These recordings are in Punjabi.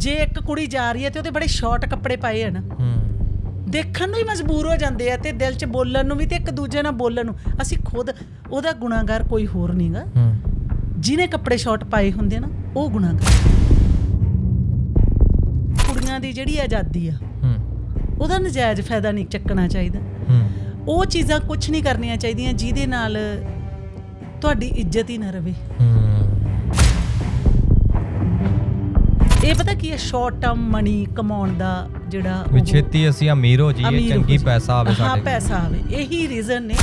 ਜੇ ਇੱਕ ਕੁੜੀ ਜਾ ਰਹੀ ਹੈ ਤੇ ਉਹਦੇ ਬੜੇ ਸ਼ਾਰਟ ਕੱਪੜੇ ਪਾਏ ਹਨ। ਦੇਖਣ ਨੂੰ ਹੀ ਮਜਬੂਰ ਹੋ ਜਾਂਦੇ ਆ ਤੇ ਦਿਲ 'ਚ ਬੋਲਣ ਨੂੰ ਵੀ ਤੇ ਇੱਕ ਦੂਜੇ ਨਾਲ ਬੋਲਣ ਨੂੰ। ਅਸੀਂ ਖੁਦ ਉਹਦਾ ਗੁਨਾਹਗਾਰ ਕੋਈ ਹੋਰ ਨਹੀਂਗਾ ਜਿਹਨੇ ਕੱਪੜੇ ਸ਼ਾਰਟ ਪਾਏ ਹੁੰਦੇ ਨਾ ਉਹ ਗੁਨਾਹਗਾਰ। ਕੁੜੀਆਂ ਦੀ ਜਿਹੜੀ ਆਜ਼ਾਦੀ ਆ ਉਹਦਾ ਨਜਾਇਜ਼ ਫਾਇਦਾ ਨਹੀਂ ਚੱਕਣਾ ਚਾਹੀਦਾ। ਉਹ ਚੀਜ਼ਾਂ ਕੁਝ ਨਹੀਂ ਕਰਨੀਆਂ ਚਾਹੀਦੀਆਂ ਜਿਹਦੇ ਨਾਲ ਤੁਹਾਡੀ ਇੱਜ਼ਤ ਹੀ ਨਾ ਰਵੇ। ਇਹ ਪਤਾ ਕੀ ਹੈ? ਸ਼ਾਰਟ ਟਰਮ ਮਨੀ ਕਮਾਉਣ ਦਾ ਜਿਹੜਾ ਵੀ ਉਹ- ਛੇਤੀ ਅਸੀਂ ਅਮੀਰ ਹੋ ਜਾਈਏ ਅਮੀਰ ਹੋ ਚੰਗੀ ਜਾਈਏ। ਪੈਸਾ ਆਵੇ ਹਾਂ ਸਾਡੇ ਕੋਲ। ਪੈਸਾ ਆਵੇ। ਇਹੀ ਰੀਜ਼ਨ ਨੇ।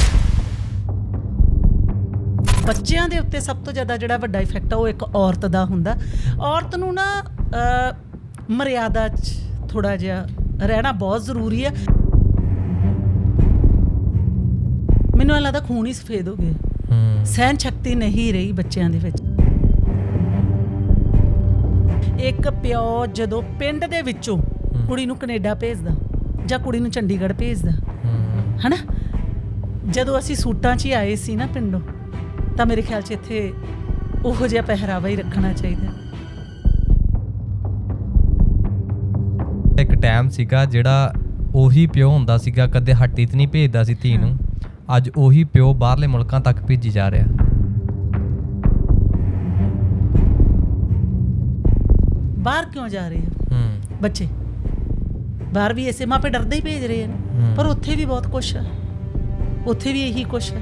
ਬੱਚਿਆਂ ਦੇ ਉੱਤੇ ਸਭ ਤੋਂ ਜ਼ਿਆਦਾ ਜਿਹੜਾ ਵੱਡਾ ਇਫੈਕਟ ਆ ਉਹ ਇੱਕ ਔਰਤ ਦਾ ਹੁੰਦਾ। ਔਰਤ ਨੂੰ ਨਾ ਅਹ, ਮਰਿਆਦਾ 'ਚ ਥੋੜਾ ਜਿਹਾ ਰਹਿਣਾ ਬਹੁਤ ਜ਼ਰੂਰੀ ਹੈ। ਮੈਨੂੰ ਐਂ ਲੱਗਦਾ ਖੂਨ ਹੀ ਸਫੇਦ ਹੋ ਗਿਆ। ਹੂੰ। ਸਹਿਨ ਸ਼ਕਤੀ ਨਹੀਂ ਰਹੀ ਬੱਚਿਆਂ ਦੇ ਵਿੱਚ। ਇੱਕ ਪਿਓ ਜਦੋਂ ਪਿੰਡ ਦੇ ਵਿੱਚੋਂ ਕੁੜੀ ਨੂੰ ਕੈਨੇਡਾ ਭੇਜਦਾ ਜਾਂ ਕੁੜੀ ਨੂੰ ਚੰਡੀਗੜ੍ਹ ਭੇਜਦਾ ਹਨਾ? ਜਦੋਂ ਅਸੀਂ ਸੂਟਾਂ 'ਚ ਹੀ ਆਏ ਸੀ ਨਾ ਪਿੰਡੋਂ ਤਾਂ ਮੇਰੇ ਖਿਆਲ 'ਚ ਇੱਥੇ ਉਹੋ ਜਿਹਾ ਪਹਿਰਾਵਾ ਹੀ ਰੱਖਣਾ ਚਾਹੀਦਾ। ਇੱਕ ਟਾਈਮ ਸੀਗਾ ਜਿਹੜਾ ਉਹੀ ਪਿਓ ਹੁੰਦਾ ਸੀਗਾ ਕਦੇ ਹੱਟੀ ਤੇ ਨਹੀਂ ਭੇਜਦਾ ਸੀ ਧੀ ਨੂੰ। ਅੱਜ ਉਹੀ ਪਿਓ ਬਾਹਰਲੇ ਮੁਲਕਾਂ ਤੱਕ ਭੇਜੀ ਜਾ ਰਿਹਾ। ਬਾਹਰ ਕਿਉਂ ਜਾ ਰਹੇ ਆ? ਹੂੰ। ਬੱਚੇ। ਬਾਹਰ ਵੀ ਐਸੇ ਮਾਪੇ ਡਰਦੇ ਹੀ ਭੇਜ ਰਹੇ ਨੇ। ਪਰ ਉੱਥੇ ਵੀ ਬਹੁਤ ਕੁਛ ਹੈ ਉੱਥੇ ਵੀ ਇਹੀ ਕੁਛ ਹੈ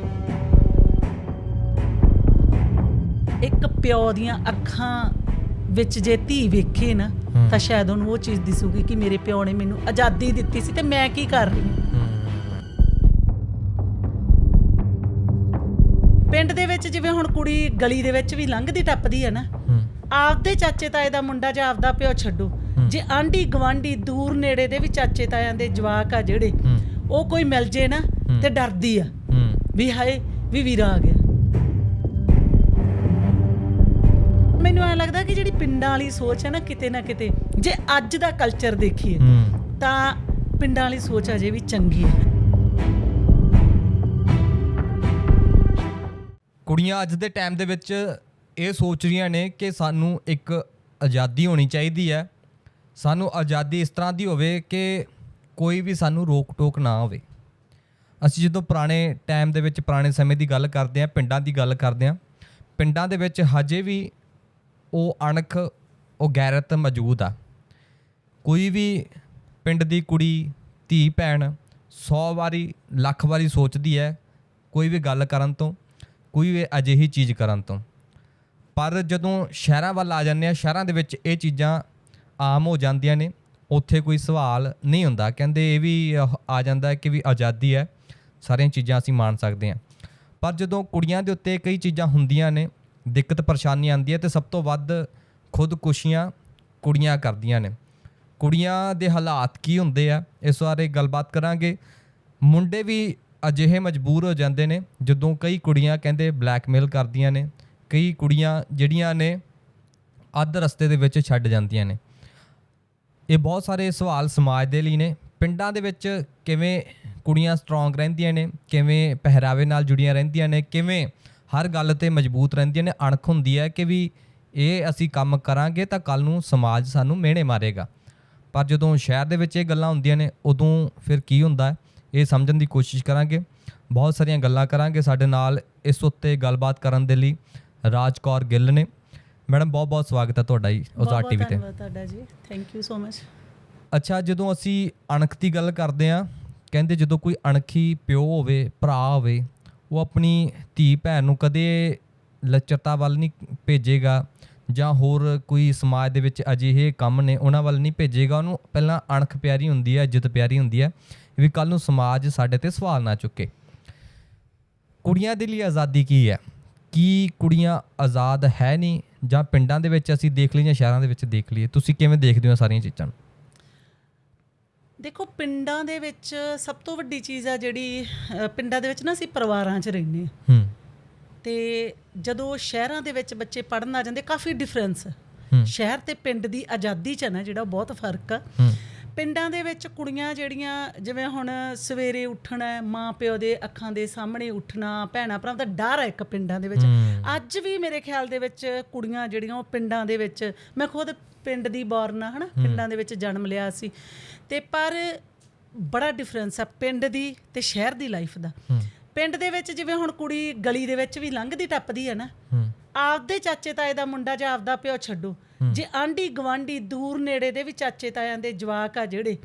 ਇੱਕ ਪਿਓ ਦੀਆਂ ਅੱਖਾਂ ਵਿੱਚ ਜੇ ਧੀ ਵੇਖੇ ਨਾ। ਤਾਂ ਸ਼ਾਇਦ ਉਹਨੂੰ ਉਹ ਚੀਜ਼ ਦਿਸੂਗੀ ਕਿ ਮੇਰੇ ਪਿਓ ਨੇ ਮੈਨੂੰ ਆਜ਼ਾਦੀ ਦਿੱਤੀ ਸੀ ਤੇ ਮੈਂ ਕੀ ਕਰ ਰਹੀ ਹਾਂ। ਪਿੰਡ ਦੇ ਵਿੱਚ ਜਿਵੇਂ ਹੁਣ ਕੁੜੀ ਗਲੀ ਦੇ ਵਿੱਚ ਵੀ ਲੰਘਦੀ ਟੱਪਦੀ ਹੈ ਨਾ ਆਪਦੇ ਚਾਚੇ ਤਾਏ ਦਾ ਮੁੰਡਾ ਜਾਂ ਆਪਦਾ ਪਿਓ ਛੱਡੋ। ਜੇ ਆਂਢੀ ਗਵਾਂਢੀ ਦੂਰ ਨੇੜੇ ਦੇ ਵੀ ਚਾਚੇ ਤਾਇਆਂ ਦੇ ਜਵਾਕ ਆ ਜਿਹੜੇ ਉਹ ਕੋਈ ਮਿਲ ਜੇ ਨਾ। ਤੇ ਡਰਦੀ ਆ। ਵੀ ਹਾਏ ਵੀ ਵੀਰਾ ਆ ਗਿਆ। ਮੈਨੂੰ ਐ ਲੱਗਦਾ ਕਿ ਜਿਹੜੀ ਪਿੰਡਾਂ ਵਾਲੀ ਸੋਚ ਹੈ ਨਾ ਕਿਤੇ ਨਾ ਕਿਤੇ ਜੇ ਅੱਜ ਦਾ ਕਲਚਰ ਦੇਖੀਏ ਤਾਂ ਪਿੰਡਾਂ ਵਾਲੀ ਸੋਚ ਅਜੇ ਵੀ ਚੰਗੀ ਹੈ। ਕੁੜੀਆਂ ਅੱਜ ਦੇ ਟਾਈਮ ਦੇ ਵਿੱਚ ਇਹ ਸੋਚ ਰਹੀਆਂ ਨੇ ਕਿ ਸਾਨੂੰ ਇੱਕ ਆਜ਼ਾਦੀ ਹੋਣੀ ਚਾਹੀਦੀ ਹੈ। ਸਾਨੂੰ ਆਜ਼ਾਦੀ ਇਸ ਤਰ੍ਹਾਂ ਦੀ ਹੋਵੇ ਕਿ ਕੋਈ ਵੀ ਸਾਨੂੰ ਰੋਕ ਟੋਕ ਨਾ ਹੋਵੇ। ਅਸੀਂ ਜਦੋਂ ਪੁਰਾਣੇ ਟਾਈਮ ਦੇ ਵਿੱਚ, ਪੁਰਾਣੇ ਸਮੇਂ ਦੀ ਗੱਲ ਕਰਦੇ ਹਾਂ, ਪਿੰਡਾਂ ਦੀ ਗੱਲ ਕਰਦੇ ਹਾਂ, ਪਿੰਡਾਂ ਦੇ ਵਿੱਚ ਹਜੇ ਵੀ ਉਹ ਅਣਖ, ਉਹ ਗੈਰਤ ਮੌਜੂਦ ਆ। ਕੋਈ ਵੀ ਪਿੰਡ ਦੀ ਕੁੜੀ, ਧੀ, ਭੈਣ 100 ਵਾਰੀ, ਲੱਖ ਵਾਰੀ ਸੋਚਦੀ ਹੈ ਕੋਈ ਵੀ ਗੱਲ ਕਰਨ ਤੋਂ, ਕੋਈ ਵੀ ਅਜਿਹੀ ਚੀਜ਼ ਕਰਨ ਤੋਂ। ਪਰ ਜਦੋਂ ਸ਼ਹਿਰਾਂ ਵੱਲ ਆ ਜਾਂਦੇ ਆ, ਸ਼ਹਿਰਾਂ ਦੇ ਵਿੱਚ ਇਹ ਚੀਜ਼ਾਂ ਆਮ ਹੋ ਜਾਂਦੀਆਂ ਨੇ, ਉੱਥੇ ਕੋਈ ਸਵਾਲ ਨਹੀਂ ਹੁੰਦਾ। ਕਹਿੰਦੇ ਇਹ ਵੀ ਆ ਜਾਂਦਾ ਹੈ ਕਿ ਵੀ ਆਜ਼ਾਦੀ ਹੈ, ਸਾਰੀਆਂ ਚੀਜ਼ਾਂ ਅਸੀਂ ਮਾਣ ਸਕਦੇ ਹਾਂ। ਪਰ ਜਦੋਂ ਕੁੜੀਆਂ ਦੇ ਉੱਤੇ ਕਈ ਚੀਜ਼ਾਂ ਹੁੰਦੀਆਂ ਨੇ, ਦਿੱਕਤ ਪਰੇਸ਼ਾਨੀ ਆਉਂਦੀ ਹੈ ਤੇ ਸਭ ਤੋਂ ਵੱਧ ਖੁਦਕੁਸ਼ੀਆਂ ਕੁੜੀਆਂ ਕਰਦੀਆਂ ਨੇ। ਕੁੜੀਆਂ ਦੇ ਹਾਲਾਤ ਕੀ ਹੁੰਦੇ ਆ, ਇਸ ਬਾਰੇ ਗੱਲਬਾਤ ਕਰਾਂਗੇ। ਮੁੰਡੇ ਵੀ ਅਜਿਹੇ ਮਜਬੂਰ ਹੋ ਜਾਂਦੇ ਨੇ, ਜਦੋਂ ਕਈ ਕੁੜੀਆਂ ਕਹਿੰਦੇ ਬਲੈਕਮੇਲ ਕਰਦੀਆਂ ਨੇ ਕਈ ਕੁੜੀਆਂ ਜਿਹੜੀਆਂ ਨੇ ਅੱਧ ਰਸਤੇ ਦੇ ਵਿੱਚ ਛੱਡ ਜਾਂਦੀਆਂ ਨੇ। ਇਹ ਬਹੁਤ ਸਾਰੇ ਸਵਾਲ ਸਮਾਜ ਦੇ ਲਈ ਨੇ। ਪਿੰਡਾਂ ਦੇ ਵਿੱਚ ਕਿਵੇਂ ਕੁੜੀਆਂ ਸਟਰੋਂਗ ਰਹਿੰਦੀਆਂ ਨੇ, ਕਿਵੇਂ ਪਹਿਰਾਵੇ ਨਾਲ ਜੁੜੀਆਂ ਰਹਿੰਦੀਆਂ ਨੇ, ਕਿਵੇਂ ਹਰ ਗੱਲ ਤੇ ਮਜ਼ਬੂਤ ਰਹਿੰਦੀਆਂ ਨੇ, ਅਣਖ ਹੁੰਦੀ ਹੈ ਕਿ ਵੀ ਇਹ ਅਸੀਂ ਕੰਮ ਕਰਾਂਗੇ ਤਾਂ ਕੱਲ ਨੂੰ ਸਮਾਜ ਸਾਨੂੰ ਮਿਹਣੇ ਮਾਰੇਗਾ। ਪਰ ਜਦੋਂ ਸ਼ਹਿਰ ਦੇ ਵਿੱਚ ਇਹ ਗੱਲਾਂ ਹੁੰਦੀਆਂ ਨੇ, ਉਦੋਂ ਫਿਰ ਕੀ ਹੁੰਦਾ ਹੈ? ਇਹ ਸਮਝਣ ਦੀ ਕੋਸ਼ਿਸ਼ ਕਰਾਂਗੇ। ਬਹੁਤ ਸਾਰੀਆਂ ਗੱਲਾਂ ਕਰਾਂਗੇ ਸਾਡੇ ਨਾਲ ਇਸ ਉੱਤੇ ਗੱਲਬਾਤ ਕਰਨ ਦੇ ਲਈ। ਰਾਜ ਕੌਰ ਗਿੱਲ ਨੇ। ਮੈਡਮ ਬਹੁਤ ਬਹੁਤ ਸਵਾਗਤ ਹੈ ਤੁਹਾਡਾ ਜੀ ਉਜ਼ਾਰ ਬਹੁਤ-ਬਹੁਤ ਟੀਵੀ ਤੇ। ਧੰਨਵਾਦ ਤੁਹਾਡਾ ਜੀ। ਥੈਂਕ ਯੂ ਸੋ ਮਚ ਅੱਛਾ ਜਦੋਂ ਅਸੀਂ ਅਣਖ ਦੀ ਗੱਲ ਕਰਦੇ ਆ ਕਹਿੰਦੇ ਜਦੋਂ ਕੋਈ ਅਣਖੀ ਪਿਓ ਹੋਵੇ ਭਰਾ ਹੋਵੇ ਉਹ ਆਪਣੀ ਧੀ ਭੈਣ ਨੂੰ ਕਦੇ ਲੱਚਰਤਾ ਵੱਲ ਨਹੀਂ ਭੇਜੇਗਾ ਜਾਂ ਹੋਰ ਕੋਈ ਸਮਾਜ ਦੇ ਵਿੱਚ ਅਜਿਹੇ ਕੰਮ ਨੇ ਉਹਨਾਂ ਵੱਲ ਨਹੀਂ ਭੇਜੇਗਾ। ਉਹਨੂੰ ਪਹਿਲਾਂ ਅਣਖ ਪਿਆਰੀ ਹੁੰਦੀ ਹੈ ਇੱਜ਼ਤ ਪਿਆਰੀ ਹੁੰਦੀ ਹੈ ਵੀ ਕੱਲ ਨੂੰ ਸਮਾਜ ਸਾਡੇ ਤੇ ਸਵਾਲ ਨਾ ਚੁੱਕੇ। ਕੁੜੀਆਂ ਦੇ ਲਈ ਆਜ਼ਾਦੀ ਕੀ ਹੈ? ਕੀ ਕੁੜੀਆਂ ਆਜ਼ਾਦ ਹੈ ਨਹੀਂ ਜਾਂ ਪਿੰਡਾਂ ਦੇ ਵਿੱਚ ਅਸੀਂ ਦੇਖ ਲਈਏ ਸ਼ਹਿਰਾਂ ਦੇ ਵਿੱਚ ਦੇਖ ਲਈਏ? ਤੁਸੀਂ ਕਿਵੇਂ ਦੇਖਦੇ ਹੋ ਸਾਰੀਆਂ ਚੀਜ਼ਾਂ ਨੂੰ? ਦੇਖੋ ਪਿੰਡਾਂ ਦੇ ਵਿੱਚ ਸਭ ਤੋਂ ਵੱਡੀ ਚੀਜ਼ ਆ ਜਿਹੜੀ ਪਿੰਡਾਂ ਦੇ ਵਿੱਚ ਨਾ ਅਸੀਂ ਪਰਿਵਾਰਾਂ 'ਚ ਰਹਿੰਦੇ ਹਾਂ। ਹੂੰ। ਤੇ ਜਦੋਂ ਸ਼ਹਿਰਾਂ ਦੇ ਵਿੱਚ ਬੱਚੇ ਪੜਨ ਆ ਜਾਂਦੇ ਕਾਫੀ ਡਿਫਰੈਂਸ। ਸ਼ਹਿਰ ਤੇ ਪਿੰਡ ਦੀ ਆਜ਼ਾਦੀ 'ਚ ਨਾ ਜਿਹੜਾ ਬਹੁਤ ਫ਼ਰਕ ਆ। ਹੂੰ। ਪਿੰਡਾਂ ਦੇ ਵਿੱਚ ਕੁੜੀਆਂ ਜਿਹੜੀਆਂ ਜਿਵੇਂ ਹੁਣ ਸਵੇਰੇ ਉੱਠਣਾ ਮਾਂ ਪਿਓ ਦੇ ਅੱਖਾਂ ਦੇ ਸਾਹਮਣੇ ਉੱਠਣਾ ਭੈਣਾ ਭਰਾ ਦਾ ਡਰ ਹੈ ਇੱਕ ਪਿੰਡਾਂ ਦੇ ਵਿੱਚ। ਅੱਜ ਵੀ ਮੇਰੇ ਖਿਆਲ ਦੇ ਵਿੱਚ ਕੁੜੀਆਂ ਜਿਹੜੀਆਂ ਉਹ ਪਿੰਡਾਂ ਦੇ ਵਿੱਚ ਮੈਂ ਖੁਦ ਪਿੰਡ ਦੀ ਬੌਰਨ ਆ ਹਨਾ ਪਿੰਡਾਂ ਦੇ ਵਿੱਚ ਜਨਮ ਲਿਆ ਸੀ। ਤੇ ਪਰ ਬੜਾ ਡਿਫਰੈਂਸ ਆ ਪਿੰਡ ਦੀ ਤੇ ਸ਼ਹਿਰ ਦੀ ਲਾਈਫ ਦਾ। ਪਿੰਡ ਦੇ ਵਿੱਚ ਜਿਵੇਂ ਹੁਣ ਕੁੜੀ ਗਲੀ ਦੇ ਵਿੱਚ ਵੀ ਲੰਘਦੀ ਟੱਪਦੀ ਹੈ ਨਾ। ਆਪਦੇ ਚਾਚੇ ਤਾਏ ਦਾ ਮੁੰਡਾ ਜਾਂ ਆਪਦਾ ਪਿਓ ਛੱਡੋ। ਜੇ ਆਂਢੀ ਗਵਾਂਢੀ ਦੂਰ ਨੇੜੇ ਦੇ ਵੀ ਚਾਚੇ ਤਾਇਆਂ ਦੇ ਜਵਾਕ ਆ ਜਿਹੜੇ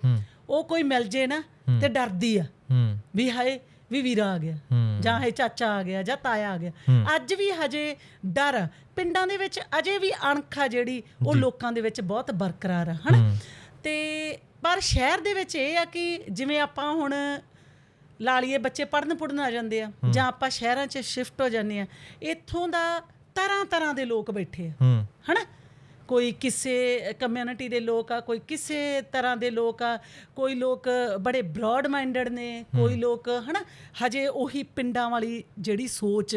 ਉਹ ਕੋਈ ਮਿਲ ਜੇ ਨਾ ਤੇ ਡਰਦੀ ਆ। ਹੂੰ। ਵੀ ਹਾਏ ਵੀ ਵੀਰਾ ਆ ਗਿਆ ਹੂੰ। ਜਾਂ ਇਹ ਚਾਚਾ ਆ ਗਿਆ ਜਾਂ ਤਾਇਆ ਆ ਗਿਆ। ਅੱਜ ਵੀ ਹਜੇ ਡਰ। ਪਿੰਡਾਂ ਦੇ ਵਿੱਚ ਅਜੇ ਵੀ ਅਣਖ ਆ ਜਿਹੜੀ ਉਹ ਲੋਕਾਂ ਦੇ ਵਿੱਚ ਬਹੁਤ ਬਰਕਰਾਰ ਆ ਹਨਾ? ਤੇ ਪਰ ਸ਼ਹਿਰ ਦੇ ਵਿੱਚ ਇਹ ਆ ਕਿ ਜਿਵੇਂ ਆਪਾਂ ਹੁਣ ਲਾ ਲਈਏ ਬੱਚੇ ਪੜਨ ਪੜਨ ਆ ਜਾਂਦੇ ਆ ਜਾਂ ਆਪਾਂ ਸ਼ਹਿਰਾਂ 'ਚ ਸ਼ਿਫਟ ਹੋ ਜਾਂਦੇ ਆ ਇੱਥੋਂ ਦਾ ਤਰ੍ਹਾਂ ਤਰ੍ਹਾਂ ਦੇ ਲੋਕ ਬੈਠੇ ਆ ਹੂੰ। ਹਨਾ? ਕੋਈ ਕਿਸੇ ਕਮਿਊਨਿਟੀ ਦੇ ਲੋਕ ਆ ਕੋਈ ਕਿਸੇ ਤਰ੍ਹਾਂ ਦੇ ਲੋਕ ਆ ਕੋਈ ਲੋਕ ਬੜੇ ਬ੍ਰੌਡ ਮਾਈਂਡਡ ਨੇ ਕੋਈ ਲੋਕ ਹਨਾ ਹਜੇ ਉਹੀ ਪਿੰਡਾਂ ਵਾਲੀ ਜਿਹੜੀ ਸੋਚ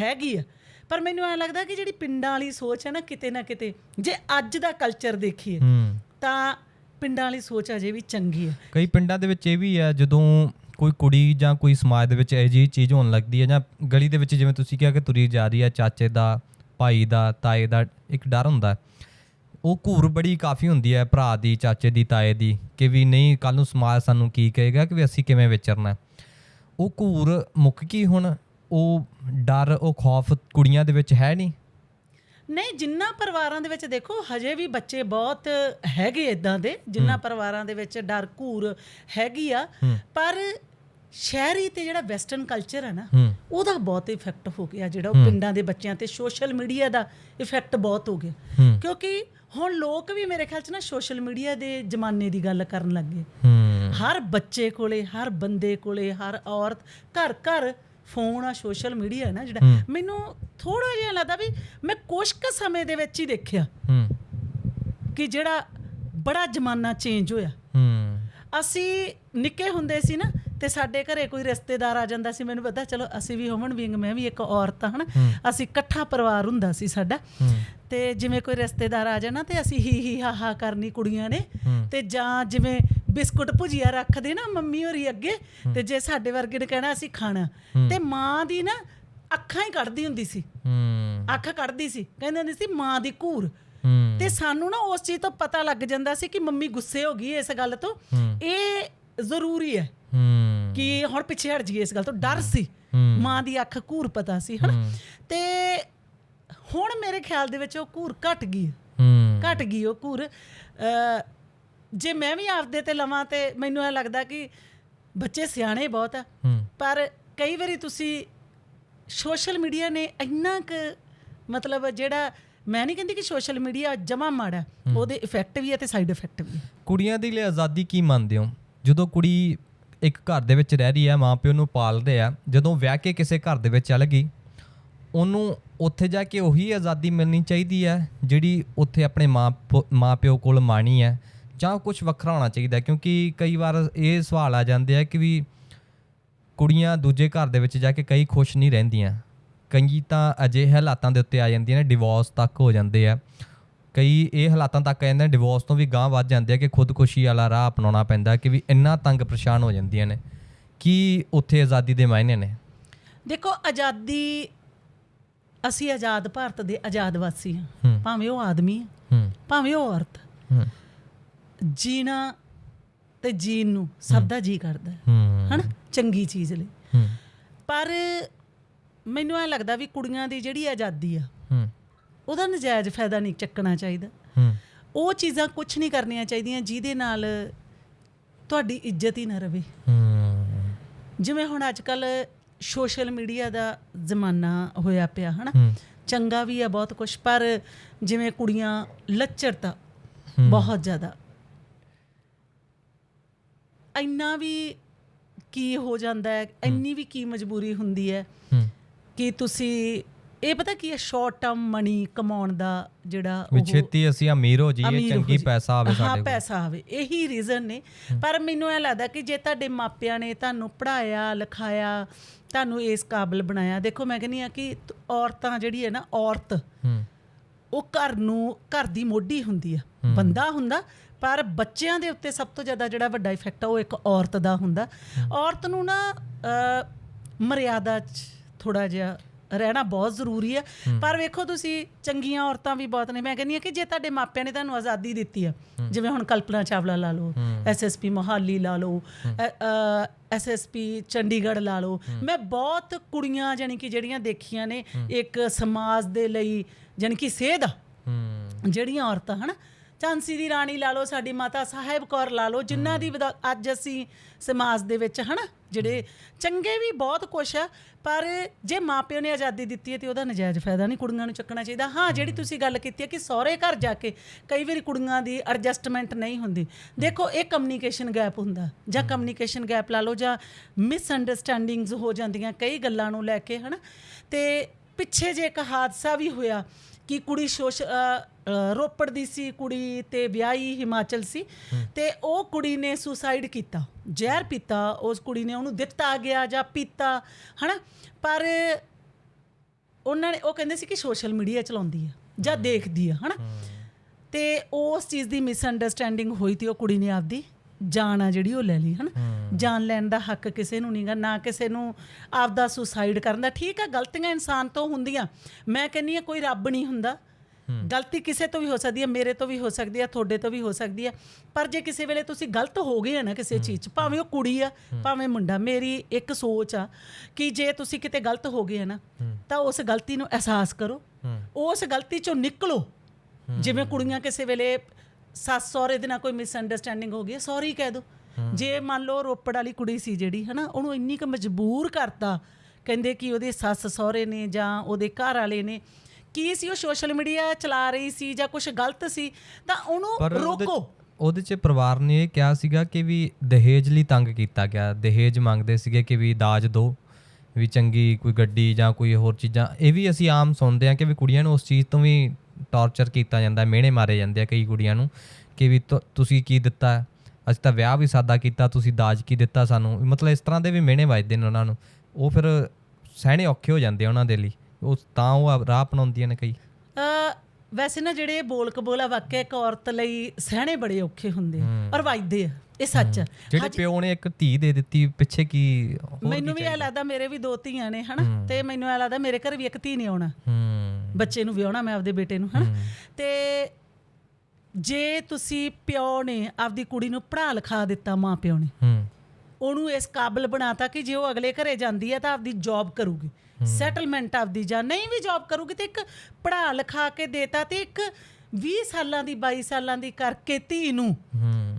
ਹੈਗੀ ਆ। ਪਰ ਮੈਨੂੰ ਐ ਲੱਗਦਾ ਕਿ ਜਿਹੜੀ ਪਿੰਡਾਂ ਵਾਲੀ ਸੋਚ ਹੈ ਨਾ ਕਿਤੇ ਨਾ ਕਿਤੇ ਜੇ ਅੱਜ ਦਾ ਕਲਚਰ ਦੇਖੀਏ ਤਾਂ ਪਿੰਡਾਂ ਵਾਲੀ ਸੋਚ ਅਜੇ ਵੀ ਚੰਗੀ ਹੈ ਕਈ ਪਿੰਡਾਂ ਦੇ ਵਿੱਚ ਇਹ ਵੀ ਹੈ ਜਦੋਂ ਕੋਈ ਕੁੜੀ ਜਾਂ ਕੋਈ ਸਮਾਜ ਦੇ ਵਿੱਚ ਇਹ ਜਿਹੀ ਚੀਜ਼ ਹੋਣ ਲੱਗਦੀ ਹੈ ਜਾਂ ਗਲੀ ਦੇ ਵਿੱਚ ਜਿਵੇਂ ਤੁਸੀਂ ਕਿਹਾ ਕਿ ਤੁਰੀ ਜਾ ਰਹੀ ਹੈ ਚਾਚੇ ਦਾ ਭਾਈ ਦਾ ਤਾਏ ਦਾ ਇੱਕ ਡਰ ਹੁੰਦਾ। ਹੈ। ਉਹ ਘੂਰ ਬੜੀ ਕਾਫੀ ਹੁੰਦੀ ਹੈ ਭਰਾ ਦੀ ਚਾਚੇ ਦੀ ਤਾਏ ਦੀ ਕਿ ਵੀ ਨਹੀਂ ਕੱਲ ਨੂੰ ਸਮਾਜ ਸਾਨੂੰ ਕੀ ਕਹੇਗਾ ਕਿ ਵੀ ਅਸੀਂ ਕਿਵੇਂ ਵਿਚਰਨਾ। ਉਹ ਘੂਰ ਮੁੱਕ ਗਈ ਹੁਣ ਉਹ ਡਰ ਉਹ ਖੌਫ ਕੁੜੀਆਂ ਦੇ ਵਿੱਚ ਹੈ ਨਹੀਂ? ਨਹੀਂ ਜਿੰਨਾ ਪਰਿਵਾਰਾਂ ਦੇ ਵਿੱਚ ਦੇਖੋ ਹਜੇ ਵੀ ਬੱਚੇ ਬਹੁਤ ਹੈਗੇ ਇਦਾਂ ਦੇ ਜਿੰਨਾ ਪਰਿਵਾਰਾਂ ਦੇ ਵਿੱਚ ਡਰ ਘੂਰ ਹੈਗੀ ਆ ਪਰ ਸ਼ਹਿਰੀ ਤੇ ਜਿਹੜਾ ਵੈਸਟਰਨ ਕਲਚਰ ਹੈ ਨਾ ਉਹਦਾ ਬਹੁਤ ਇਫੈਕਟ ਹੋ ਗਿਆ ਜਿਹੜਾ ਉਹ ਪਿੰਡਾਂ ਦੇ ਬੱਚਿਆਂ ਤੇ ਸੋਸ਼ਲ ਮੀਡੀਆ ਦਾ ਇਫੈਕਟ ਬਹੁਤ ਹੋ ਗਿਆ। ਕਿਉਂਕਿ ਹੁਣ ਲੋਕ ਵੀ ਮੇਰੇ ਖਿਆਲ ਚ ਨਾ ਸੋਸ਼ਲ ਮੀਡੀਆ ਦੇ ਜ਼ਮਾਨੇ ਦੀ ਗੱਲ ਕਰਨ ਲੱਗੇ। ਹਰ ਬੱਚੇ ਕੋਲੇ ਹਰ ਬੰਦੇ ਕੋਲੇ ਹਰ ਔਰਤ ਘਰ ਘਰ ਫੋਨ ਆ ਸੋਸ਼ਲ ਮੀਡੀਆ ਹੈ ਨਾ ਜਿਹੜਾ। ਮੈਨੂੰ ਥੋੜਾ ਜਿਹਾ ਲੱਗਦਾ ਵੀ ਮੈਂ ਕੁਝ ਕੁ ਸਮੇਂ ਦੇ ਵਿੱਚ ਹੀ ਦੇਖਿਆ ਕਿ ਜਿਹੜਾ ਬੜਾ ਜ਼ਮਾਨਾ ਚੇਂਜ ਹੋਇਆ। ਅਸੀਂ ਨਿੱਕੇ ਹੁੰਦੇ ਸੀ ਨਾ ਤੇ ਸਾਡੇ ਘਰੇ ਕੋਈ ਰਿਸ਼ਤੇਦਾਰ ਆ ਜਾਂਦਾ ਸੀ ਮੈਨੂੰ ਪਤਾ ਚਲੋ ਅਸੀਂ ਵੀ ਹਿਊਮਨ ਬੀਇੰਗ ਮੈਂ ਵੀ ਇੱਕ ਔਰਤ ਹਾਂ। ਅਸੀਂ ਇਕੱਠਾ ਪਰਿਵਾਰ ਹੁੰਦਾ ਸੀ ਸਾਡਾ। ਤੇ ਜਿਵੇਂ ਕੋਈ ਰਿਸ਼ਤੇਦਾਰ ਆ ਜਾਣਾ ਤੇ ਅਸੀਂ ਹੀ ਹੀ ਹਾ ਹਾ ਕਰਨੀ ਕੁੜੀਆਂ ਨੇ। ਤੇ ਜਾਂ ਜਿਵੇਂ ਬਿਸਕੁਟ ਭੁਜੀਆ ਰੱਖਦੇ ਨਾ ਮੰਮੀ ਹੋਰੀ ਅੱਗੇ ਤੇ ਜੇ ਸਾਡੇ ਵਰਗੇ ਨੇ ਕਹਿਣਾ ਅਸੀਂ ਖਾਣਾ। ਤੇ ਮਾਂ ਦੀ ਨਾ ਅੱਖਾਂ ਹੀ ਕੱਢਦੀ ਹੁੰਦੀ ਸੀ। ਅੱਖ ਕੱਢਦੀ ਸੀ। ਕਹਿੰਦੇ ਹੁੰਦੇ ਸੀ ਮਾਂ ਦੀ ਘੂਰ। ਤੇ ਸਾਨੂੰ ਨਾ ਉਸ ਚੀਜ਼ ਤੋਂ ਪਤਾ ਲੱਗ ਜਾਂਦਾ ਸੀ ਕਿ ਮੰਮੀ ਗੁੱਸੇ ਹੋ ਗਈ ਇਸ ਗੱਲ ਤੋਂ। ਇਹ ਜ਼ਰੂਰੀ ਹੈ ਕਿ ਹੁਣ ਪਿੱਛੇ ਹਟ ਜਾਈਏ ਇਸ ਗੱਲ ਤੋਂ। ਡਰ ਸੀ। ਮਾਂ ਦੀ ਅੱਖ ਘੂਰ ਪਤਾ ਸੀ ਹਨਾ? ਤੇ ਹੁਣ ਮੇਰੇ ਖਿਆਲ ਦੇ ਵਿੱਚ ਉਹ ਘੂਰ ਘਟ ਗਈ ਘਟ ਗਈ ਉਹ ਘੂਰ। ਜੇ ਮੈਂ ਵੀ ਆਪਦੇ ਤੇ ਲਵਾਂ ਤੇ ਮੈਨੂੰ ਇਹ ਲੱਗਦਾ ਕਿ ਬੱਚੇ ਸਿਆਣੇ ਬਹੁਤ ਆ। ਪਰ ਕਈ ਵਾਰੀ ਤੁਸੀਂ ਸੋਸ਼ਲ ਮੀਡੀਆ ਨੇ ਇੰਨਾ ਕੁ ਮਤਲਬ ਜਿਹੜਾ ਮੈਂ ਨਹੀਂ ਕਹਿੰਦੀ ਕਿ ਸੋਸ਼ਲ ਮੀਡੀਆ ਜਮਾ ਮਾੜਾ ਉਹਦੇ ਇਫੈਕਟ ਵੀ ਹੈ ਤੇ ਸਾਈਡ ਇਫੈਕਟ ਵੀ ਕੁੜੀਆਂ ਦੇ ਲਈ ਆਜ਼ਾਦੀ ਕੀ ਮੰਨਦੇ ਹੋ? ਜਦੋਂ ਕੁੜੀ ਇੱਕ ਘਰ ਦੇ ਵਿੱਚ ਰਹਿ ਰਹੀ ਹੈ ਮਾਪਿਓ ਨੂੰ ਪਾਲਦੇ ਆ, ਜਦੋਂ ਵਿਆਹ ਕੇ ਕਿਸੇ ਘਰ ਦੇ ਵਿੱਚ ਚਲ ਗਈ, ਉਹਨੂੰ ਉੱਥੇ ਜਾ ਕੇ ਉਹੀ ਆਜ਼ਾਦੀ ਮਿਲਣੀ ਚਾਹੀਦੀ ਹੈ, ਜਿਹੜੀ ਉੱਥੇ ਆਪਣੇ ਮਾਂ ਮਾਪਿਓ ਕੋਲ ਮਾਣੀ ਹੈ, ਜਾਂ ਕੁਝ ਵੱਖਰਾ ਹੋਣਾ ਚਾਹੀਦਾ ਕਿਉਂਕਿ ਕਈ ਵਾਰ ਇਹ ਸਵਾਲ ਆ ਜਾਂਦੇ ਆ ਕਿ ਵੀ ਕੁੜੀਆਂ ਦੂਜੇ ਘਰ ਦੇ ਵਿੱਚ ਜਾ ਕੇ ਕਈ ਖੁਸ਼ ਨਹੀਂ ਰਹਿੰਦੀਆਂ। ਕਈ ਤਾਂ ਅਜਿਹੇ ਹਾਲਾਤਾਂ ਦੇ ਉੱਤੇ ਆ ਜਾਂਦੀਆਂ ਨੇ ਡਿਵੋਰਸ ਤੱਕ ਹੋ ਜਾਂਦੇ ਆ। ਕਈ ਇਹ ਹਾਲਾਤਾਂ ਤੱਕ ਆ ਜਾਂਦੇ ਨੇ ਡਿਵੋਰਸ ਤੋਂ ਵੀ ਗਾਂਹ ਵੱਧ ਜਾਂਦੇ ਆ ਕਿ ਖੁਦਕੁਸ਼ੀ ਵਾਲਾ ਰਾਹ ਅਪਣਾਉਣਾ ਪੈਂਦਾ ਕਿ ਵੀ ਇੰਨਾ ਤੰਗ ਪਰੇਸ਼ਾਨ ਹੋ ਜਾਂਦੀਆਂ ਨੇ। ਕੀ ਉੱਥੇ ਆਜ਼ਾਦੀ ਦੇ ਮਾਇਨੇ ਨੇ? ਦੇਖੋ ਆਜ਼ਾਦੀ ਅਸੀਂ ਆਜ਼ਾਦ ਭਾਰਤ ਦੇ ਆਜ਼ਾਦ ਵਾਸੀ ਹਾਂ। ਭਾਵੇਂ ਉਹ ਆਦਮੀ ਹੈ ਭਾਵੇਂ ਉਹ ਔਰਤ ਜੀਣਾ ਤੇ ਜੀਣ ਨੂੰ ਸਭ ਦਾ ਜੀ ਕਰਦਾ ਹੈ। ਹਨਾ? ਚੰਗੀ ਚੀਜ਼ ਲਈ। ਪਰ ਮੈਨੂੰ ਐ ਲੱਗਦਾ ਵੀ ਕੁੜੀਆਂ ਦੀ ਜਿਹੜੀ ਆਜ਼ਾਦੀ ਆ ਹੂੰ। ਉਹਦਾ ਨਜਾਇਜ਼ ਫਾਇਦਾ ਨਹੀਂ ਚੱਕਣਾ ਚਾਹੀਦਾ। ਹੂੰ। ਉਹ ਚੀਜ਼ਾਂ ਕੁਝ ਨਹੀਂ ਕਰਨੀਆਂ ਚਾਹੀਦੀਆਂ ਜਿਹਦੇ ਨਾਲ ਤੁਹਾਡੀ ਇੱਜ਼ਤ ਹੀ ਨਾ ਰਵੇ। ਹੂੰ। ਜਿਵੇਂ ਹੁਣ ਅੱਜ ਕੱਲ ਸੋਸ਼ਲ ਮੀਡੀਆ ਦਾ ਜ਼ਮਾਨਾ ਹੋਇਆ ਪਿਆ ਹਨਾ? ਚੰਗਾ ਵੀ ਆ ਬਹੁਤ ਕੁਝ ਪਰ ਜਿਵੇਂ ਕੁੜੀਆਂ ਲੱਚਰਤਾ ਬਹੁਤ ਜ਼ਿਆਦਾ। ਇੰਨਾ ਵੀ ਕੀ ਹੋ ਜਾਂਦਾ ਹੈ ਇੰਨੀ ਵੀ ਕੀ ਮਜਬੂਰੀ ਹੁੰਦੀ ਹੂੰ। ਕਿ ਤੁਸੀਂ ਇਹ ਪਤਾ ਕੀ ਹੈ? ਸ਼ਾਰਟ ਟਰਮ ਮਨੀ ਕਮਾਉਣ ਦਾ ਜਿਹੜਾ ਵੀ ਉਹ ਛੇਤੀ ਅਸੀਂ ਅਮੀਰ ਹੋ ਜਾਈਏ ਅਮੀਰ ਹੋ ਚੰਗੀ। ਪੈਸਾ ਆਵੇ ਹਾਂ ਸਾਡੇ ਕੋਲ। ਪੈਸਾ ਆਵੇ। ਇਹੀ ਰੀਜ਼ਨ ਨੇ। ਪਰ ਮੈਨੂੰ ਇਹ ਲੱਗਦਾ ਕਿ ਜੇ ਤੁਹਾਡੇ ਮਾਪਿਆਂ ਨੇ ਤੁਹਾਨੂੰ ਪੜਾਇਆ ਲਿਖਾਇਆ ਤੁਹਾਨੂੰ ਇਸ ਕਾਬਿਲ ਬਣਾਇਆ ਦੇਖੋ ਮੈਂ ਕਹਿੰਦੀ ਆ ਕਿ ਤ- ਔਰਤਾਂ ਜਿਹੜੀ ਹੈ ਨਾ ਔਰਤ ਹੂੰ। ਉਹ ਘਰ ਨੂੰ ਘਰ ਦੀ ਮੋਢੀ ਹੁੰਦੀ ਆ। ਬੰਦਾ ਹੁੰਦਾ ਪਰ ਬੱਚਿਆਂ ਦੇ ਉੱਤੇ ਸਭ ਤੋਂ ਜ਼ਿਆਦਾ ਜਿਹੜਾ ਵੱਡਾ ਇਫੈਕਟ ਆ ਉਹ ਇੱਕ ਔਰਤ ਦਾ ਹੁੰਦਾ। ਔਰਤ ਨੂੰ ਨਾ ਅ, ਮਰਿਆਦਾ 'ਚ ਥੋੜਾ ਜਿਹਾ ਰਹਿਣਾ ਬਹੁਤ ਜ਼ਰੂਰੀ ਹੈ। ਪਰ ਵੇਖੋ ਤੁਸੀਂ ਚੰਗੀਆਂ ਔਰਤਾਂ ਵੀ ਬਹੁਤ ਨੇ। ਮੈਂ ਕਹਿੰਦੀ ਹਾਂ ਕਿ ਜੇ ਤੁਹਾਡੇ ਮਾਪਿਆਂ ਨੇ ਤੁਹਾਨੂੰ ਆਜ਼ਾਦੀ ਦਿੱਤੀ ਆ ਜਿਵੇਂ ਹੁਣ ਕਲਪਨਾ ਚਾਵਲਾ ਲਾ ਲਓ ਐਸਐਸਪੀ ਮੋਹਾਲੀ ਲਾ ਲਓ ਐਸਐਸਪੀ ਚੰਡੀਗੜ੍ਹ ਲਾ ਲਓ। ਮੈਂ ਬਹੁਤ ਕੁੜੀਆਂ ਜਾਨੀ ਕਿ ਜਿਹੜੀਆਂ ਦੇਖੀਆਂ ਨੇ ਇੱਕ ਸਮਾਜ ਦੇ ਲਈ ਜਾਨੀ ਕਿ ਸੇਧ ਆ। ਜਿਹੜੀਆਂ ਔਰਤਾਂ ਹਨ? ਝਾਂਸੀ ਦੀ ਰਾਣੀ ਲਾ ਲਓ, ਸਾਡੀ ਮਾਤਾ ਸਾਹਿਬ ਕੌਰ ਲਾ ਲਓ, ਜਿਨ੍ਹਾਂ ਦੀ ਬਦੌ- ਅੱਜ ਅਸੀਂ ਸਮਾਜ ਦੇ ਵਿੱਚ, ਹਨ, ਜਿਹੜੇ ਚੰਗੇ ਵੀ ਬਹੁਤ ਕੁਛ ਆ, ਪਰ ਜੇ ਮਾਪਿਓ ਨੇ ਆਜ਼ਾਦੀ ਦਿੱਤੀ ਹੈ ਤੇ ਉਹਦਾ ਨਜਾਇਜ਼ ਫਾਇਦਾ ਨਹੀਂ ਕੁੜੀਆਂ ਨੂੰ ਚੱਕਣਾ ਚਾਹੀਦਾ। ਹਾਂ, ਜਿਹੜੀ ਤੁਸੀਂ ਗੱਲ ਕੀਤੀ ਹੈ ਕਿ ਸਹੁਰੇ ਘਰ ਜਾ ਕੇ ਕਈ ਵਾਰੀ ਕੁੜੀਆਂ ਦੀ ਐਡਜਸਟਮੈਂਟ ਨਹੀਂ ਹੁੰਦੀ। ਦੇਖੋ, ਇਹ ਕਮਿਊਨੀਕੇਸ਼ਨ ਗੈਪ ਹੁੰਦਾ, ਜਾਂ ਕਮਿਊਨੀਕੇਸ਼ਨ ਗੈਪ ਲਾ ਲਓ, ਜਾਂ ਮਿਸਅੰਡਰਸਟੈਂਡਿੰਗਸ ਹੋ ਜਾਂਦੀਆਂ ਕਈ ਗੱਲਾਂ ਨੂੰ ਲੈ ਕੇ, ਹਨ, ਤੇ ਪਿੱਛੇ ਜੇ ਇੱਕ ਹਾਦਸਾ ਵੀ ਹੋਇਆ ਕਿ ਕੁੜੀ ਸੋਸ਼ ਰੋਪੜ ਦੀ ਸੀ ਕੁੜੀ ਤੇ ਵਿਆਹੀ ਹਿਮਾਚਲ ਸੀ ਤੇ ਉਹ ਕੁੜੀ ਨੇ ਸੁਸਾਈਡ ਕੀਤਾ ਜ਼ਹਿਰ ਪੀਤਾ ਉਸ ਕੁੜੀ ਨੇ ਉਹਨੂੰ ਦਿੱਤਾ ਗਿਆ ਜਾਂ ਪੀਤਾ ਹਨਾ? ਪਰ ਉਹਨਾਂ ਨੇ ਉਹ ਕਹਿੰਦੇ ਸੀ ਕਿ ਸੋਸ਼ਲ ਮੀਡੀਆ ਚਲਾਉਂਦੀ ਆ ਜਾਂ ਦੇਖਦੀ ਆ ਹਨਾ? ਤੇ ਉਸ ਚੀਜ਼ ਦੀ ਮਿਸਅੰਡਰਸਟੈਂਡਿੰਗ ਹੋਈ ਤੇ ਉਹ ਕੁੜੀ ਨੇ ਆਪਦੀ ਜਾਨ ਆ ਜਿਹੜੀ ਉਹ ਲੈ ਲਈ ਹਨਾ? ਜਾਨ ਲੈਣ ਦਾ ਹੱਕ ਕਿਸੇ ਨੂੰ ਨਹੀਂਗਾ ਨਾ ਕਿਸੇ ਨੂੰ ਆਪਦਾ ਸੁਸਾਈਡ ਕਰਨ ਦਾ। ਠੀਕ ਆ ਗਲਤੀਆਂ ਇਨਸਾਨ ਤੋਂ ਹੁੰਦੀਆਂ। ਮੈਂ ਕਹਿੰਨੀ ਆ ਕੋਈ ਰੱਬ ਨਹੀਂ ਹੁੰਦਾ। ਗਲਤੀ ਕਿਸੇ ਤੋਂ ਵੀ ਹੋ ਸਕਦੀ ਹੈ ਮੇਰੇ ਤੋਂ ਵੀ ਹੋ ਸਕਦੀ ਹੈ ਤੁਹਾਡੇ ਤੋਂ ਵੀ ਹੋ ਸਕਦੀ ਹੈ ਪਰ ਜੇ ਕਿਸੇ ਵੇਲੇ ਤੁਸੀਂ ਗਲਤ ਹੋ ਗਏ ਆ ਨਾ ਕਿਸੇ ਚੀਜ਼ 'ਚ ਭਾਵੇਂ ਉਹ ਕੁੜੀ ਆ ਭਾਵੇਂ ਮੁੰਡਾ ਮੇਰੀ ਇੱਕ ਸੋਚ ਆ ਕਿ ਜੇ ਤੁਸੀਂ ਕਿਤੇ ਗਲਤ ਹੋ ਗਏ ਆ ਨਾ ਤਾਂ ਉਸ ਗਲਤੀ ਨੂੰ ਅਹਿਸਾਸ ਕਰੋ। ਉਸ ਗਲਤੀ 'ਚੋਂ ਨਿਕਲੋ। ਜਿਵੇਂ ਕੁੜੀਆਂ ਕਿਸੇ ਵੇਲੇ ਸੱਸ ਸਹੁਰੇ ਦੇ ਨਾਲ ਕੋਈ ਮਿਸਅੰਡਰਸਟੈਂਡਿੰਗ ਹੋ ਗਈ ਸੌਰੀ ਕਹਿ ਦੋ। ਜੇ ਮੰਨ ਲਓ ਰੋਪੜ ਵਾਲੀ ਕੁੜੀ ਸੀ ਜਿਹੜੀ ਹਨਾ ਉਹਨੂੰ ਇੰਨੀ ਕੁ ਮਜਬੂਰ ਕਰਤਾ ਕਹਿੰਦੇ ਕਿ ਉਹਦੇ ਸੱਸ ਸਹੁਰੇ ਨੇ ਜਾਂ ਉਹਦੇ ਘਰ ਵਾਲੇ ਨੇ ਕੀ ਸੀ ਉਹ ਸੋਸ਼ਲ ਮੀਡੀਆ ਚਲਾ ਰਹੀ ਸੀ ਜਾਂ ਕੁਝ ਗਲਤ ਸੀ ਤਾਂ ਉਹਨੂੰ ਰੋਕੋ। ਉਹਦੇ ਚ ਪਰਿਵਾਰ ਨੇ ਇਹ ਕਿਹਾ ਸੀਗਾ ਕਿ ਵੀ ਦਹੇਜ ਲਈ ਤੰਗ ਕੀਤਾ ਗਿਆ ਦਹੇਜ ਮੰਗਦੇ ਸੀਗੇ ਕਿ ਵੀ ਦਾਜ ਦੋ ਵੀ ਚੰਗੀ ਕੋਈ ਗੱਡੀ ਜਾਂ ਕੋਈ ਹੋਰ ਚੀਜ਼ਾਂ ਇਹ ਵੀ ਅਸੀਂ ਆਮ ਸੁਣਦੇ ਹਾਂ ਕਿ ਵੀ ਕੁੜੀਆਂ ਨੂੰ ਉਸ ਚੀਜ਼ ਤੋਂ ਵੀ ਟੌਰਚਰ ਕੀਤਾ ਜਾਂਦਾ ਮਿਹਣੇ ਮਾਰੇ ਜਾਂਦੇ ਆ ਕਈ ਕੁੜੀਆਂ ਨੂੰ ਕਿ ਵੀ ਤੁਸੀਂ ਕੀ ਦਿੱਤਾ? ਅਸੀਂ ਤਾਂ ਵਿਆਹ ਵੀ ਸਾਦਾ ਕੀਤਾ ਤੁਸੀਂ ਦਾਜ ਕੀ ਦਿੱਤਾ ਸਾਨੂੰ? ਮਤਲਬ ਇਸ ਤਰ੍ਹਾਂ ਦੇ ਵੀ ਮਿਹਣੇ ਵੱਜਦੇ ਨੇ ਉਹਨਾਂ ਨੂੰ। ਉਹ ਫਿਰ ਸਹਿਣੇ ਔਖੇ ਹੋ ਜਾਂਦੇ ਆ ਉਹਨਾਂ ਦੇ ਲਈ। ਉਹ ਤਾਂ ਉਹ ਰਾਹ ਅਪਣਾਉਂਦੀਆਂ ਨੇ ਕਈ। ਅ ਵੈਸੇ ਨਾ ਜਿਹੜੇ ਬੋਲ ਕਬੋਲਾ ਵਾਕਿਆ ਇੱਕ ਔਰਤ ਲਈ ਸਹਿਣੇ ਬੜੇ ਔਖੇ ਹੁੰਦੇ ਆ ਔਰ ਵੱਜਦੇ ਆ ਇਹ ਸੱਚ ਆ। ਜਿਹੜੇ ਪਿਓ ਨੇ ਇੱਕ ਧੀ ਦੇ ਦਿੱਤੀ ਪਿੱਛੇ ਕੀ ਮੈਨੂੰ ਵੀ ਇਹ ਲੱਗਦਾ ਮੇਰੇ ਵੀ ਦੋ ਧੀਆਂ ਨੇ ਹਨਾ? ਤੇ ਮੈਨੂੰ ਇਹ ਲੱਗਦਾ ਮੇਰੇ ਘਰ ਵੀ ਇੱਕ ਧੀ ਨਹੀਂ ਆਉਣਾ। ਬੱਚੇ ਨੂੰ ਵਿਆਹਣਾ ਮੈਂ ਆਪਦੇ ਬੇਟੇ ਨੂੰ ਹਨਾ? ਤੇ ਜੇ ਤੁਸੀਂ ਪਿਓ ਨੇ ਆਪਦੀ ਕੁੜੀ ਨੂੰ ਪੜ੍ਹਾ ਲਿਖਾ ਦਿੱਤਾ ਮਾਂ ਪਿਓ ਨੇ ਹੂੰ। ਉਹਨੂੰ ਇਸ ਕਾਬਿਲ ਬਣਾਤਾ ਕਿ ਜੇ ਉਹ ਅਗਲੇ ਘਰੇ ਜਾਂਦੀ ਹੈ ਤਾਂ ਆਪਦੀ ਜੌਬ ਕਰੂਗੀ। ਸੈਟਲਮੈਂਟ ਆਪਦੀ ਜਾਂ ਨਹੀਂ ਵੀ ਜੌਬ ਕਰੂਗੀ ਤੇ ਇੱਕ ਪੜ੍ਹਾ ਲਿਖਾ ਕੇ ਦੇਤਾ ਤੇ ਇੱਕ 20 ਸਾਲਾਂ ਦੀ 22 ਸਾਲਾਂ ਦੀ ਕਰਕੇ ਧੀ ਨੂੰ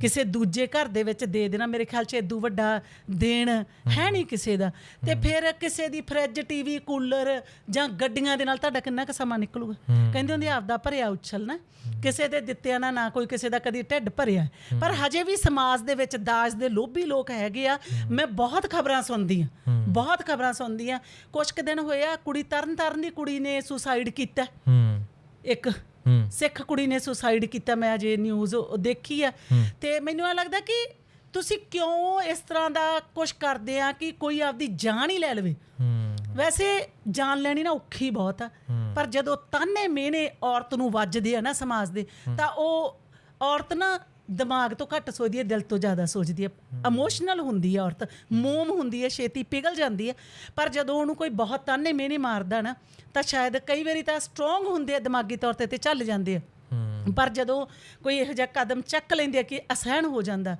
ਕਿਸੇ ਦੂਜੇ ਘਰ ਦੇ ਵਿੱਚ ਦੇ ਦੇਣਾ। ਮੇਰੇ ਖਿਆਲ 'ਚ ਇਦੋਂ ਵੱਡਾ ਦੇਣ ਹੈ ਨਹੀਂ ਕਿਸੇ ਦਾ। ਤੇ ਫਿਰ ਕਿਸੇ ਦੀ ਫ੍ਰਿਜ ਟੀਵੀ ਕੂਲਰ ਜਾਂ ਗੱਡੀਆਂ ਦੇ ਨਾਲ ਤੁਹਾਡਾ ਕਿੰਨਾ ਕੁ ਸਮਾਂ ਨਿਕਲੂਗਾ? ਕਹਿੰਦੇ ਹੁੰਦੇ ਆਪਦਾ ਭਰਿਆ ਉਛਲ ਨਾ। ਕਿਸੇ ਦੇ ਦਿੱਤਿਆਂ ਨਾਲ ਨਾ ਕੋਈ ਕਿਸੇ ਦਾ ਕਦੀ ਢਿੱਡ ਭਰਿਆ। ਪਰ ਹਜੇ ਵੀ ਸਮਾਜ ਦੇ ਵਿੱਚ ਦਾਜ ਦੇ ਲੋਭੀ ਲੋਕ ਹੈਗੇ ਆ। ਮੈਂ ਬਹੁਤ ਖਬਰਾਂ ਸੁਣਦੀ ਆ। ਬਹੁਤ ਖਬਰਾਂ ਸੁਣਦੀ ਆ। ਕੁਝ ਕੁ ਦਿਨ ਹੋਇਆ ਕੁੜੀ ਤਰਨ ਤਾਰਨ ਦੀ ਕੁੜੀ ਨੇ ਸੁਸਾਈਡ ਕੀਤਾ। ਇੱਕ ਸਿੱਖ ਕੁੜੀ ਨੇ ਸੁਸਾਈਡ ਕੀਤਾ ਮੈਂ ਅਜੇ ਨਿਊਜ਼ ਦੇਖੀ ਆ। ਤੇ ਮੈਨੂੰ ਇਹ ਲੱਗਦਾ ਕਿ ਤੁਸੀਂ ਕਿਉਂ ਇਸ ਤਰ੍ਹਾਂ ਦਾ ਕੁਝ ਕਰਦੇ ਆ ਕਿ ਕੋਈ ਆਪਦੀ ਜਾਨ ਹੀ ਲੈ ਲਵੇ? ਵੈਸੇ ਜਾਨ ਲੈਣੀ ਨਾ ਔਖੀ ਬਹੁਤ ਆ। ਪਰ ਜਦੋਂ ਤਾਨੇ ਮੇਨੇ ਔਰਤ ਨੂੰ ਵੱਜਦੇ ਆ ਨਾ ਸਮਾਜ ਦੇ ਤਾਂ ਉਹ ਔਰਤ ਨਾ ਦਿਮਾਗ ਤੋਂ ਘੱਟ ਸੋਚਦੀ ਹੈ ਦਿਲ ਤੋਂ ਜ਼ਿਆਦਾ ਸੋਚਦੀ ਹੈ। ਇਮੋਸ਼ਨਲ ਹੁੰਦੀ ਹੈ ਔਰਤ ਮੋਮ ਹੁੰਦੀ ਹੈ ਛੇਤੀ ਪਿਘਲ ਜਾਂਦੀ ਹੈ। ਪਰ ਜਦੋਂ ਉਹਨੂੰ ਕੋਈ ਬਹੁਤ ਤਾਨੇ ਮੇਨੇ ਮਾਰਦਾ ਨਾ ਤਾਂ ਸ਼ਾਇਦ ਕਈ ਵਾਰੀ ਤਾਂ ਸਟਰੋਂਗ ਹੁੰਦੇ ਆ ਦਿਮਾਗੀ ਤੌਰ ਤੇ ਤੇ ਚੱਲ ਜਾਂਦੇ ਆ। ਪਰ ਜਦੋਂ ਕੋਈ ਇਹੋ ਜਿਹਾ ਕਦਮ ਚੱਕ ਲੈਂਦੇ ਆ ਕਿ ਅਸਹਿਣ ਹੋ ਜਾਂਦਾ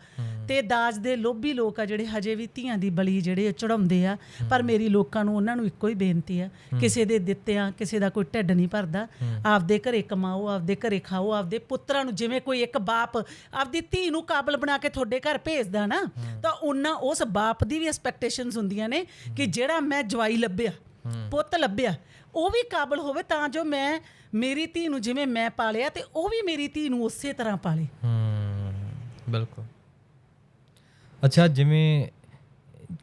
ਤੇ ਦਾਜ ਦੇ ਲੋਭੀ ਲੋਕ ਆ ਜਿਹੜੇ ਹਜੇ ਵੀ ਧੀਆਂ ਦੀ ਬਲੀ ਜਿਹੜੇ ਚੜਾਉਂਦੇ ਆ ਪਰ ਮੇਰੀ ਲੋਕਾਂ ਨੂੰ ਉਹਨਾਂ ਨੂੰ ਇੱਕੋ ਹੀ ਬੇਨਤੀ ਆ ਕਿਸੇ ਦੇ ਦਿੱਤਿਆਂ ਕਿਸੇ ਦਾ ਕੋਈ ਢਿੱਡ ਨਹੀਂ ਭਰਦਾ ਆਪਦੇ ਘਰੇ ਕਮਾਓ ਆਪਦੇ ਘਰੇ ਖਾਓ ਆਪਦੇ ਪੁੱਤਰਾਂ ਨੂੰ ਜਿਵੇਂ ਕੋਈ ਇੱਕ ਬਾਪ ਆਪਦੀ ਧੀ ਨੂੰ ਕਾਬਲ ਬਣਾ ਕੇ ਤੁਹਾਡੇ ਘਰ ਭੇਜਦਾ ਨਾ ਤਾਂ ਉਹਨਾਂ ਉਸ ਬਾਪ ਦੀ ਵੀ ਐਕਸਪੈਕਟੇਸ਼ਨਸ ਹੁੰਦੀਆਂ ਨੇ ਕਿ ਜਿਹੜਾ ਮੈਂ ਜਵਾਈ ਲੱਭਿਆ ਪੁੱਤ ਲੱਭਿਆ ਉਹ ਵੀ ਕਾਬਲ ਹੋਵੇ ਤਾਂ ਜੋ ਮੈਂ ਮੇਰੀ ਧੀ ਨੂੰ ਜਿਵੇਂ ਮੈਂ ਪਾਲਿਆ ਤੇ ਉਹ ਵੀ ਮੇਰੀ ਧੀ ਨੂੰ ਉਸੇ ਤਰ੍ਹਾਂ ਪਾਲੇ। ਹੂੰ, ਬਿਲਕੁਲ। ਅੱਛਾ, ਜਿਵੇਂ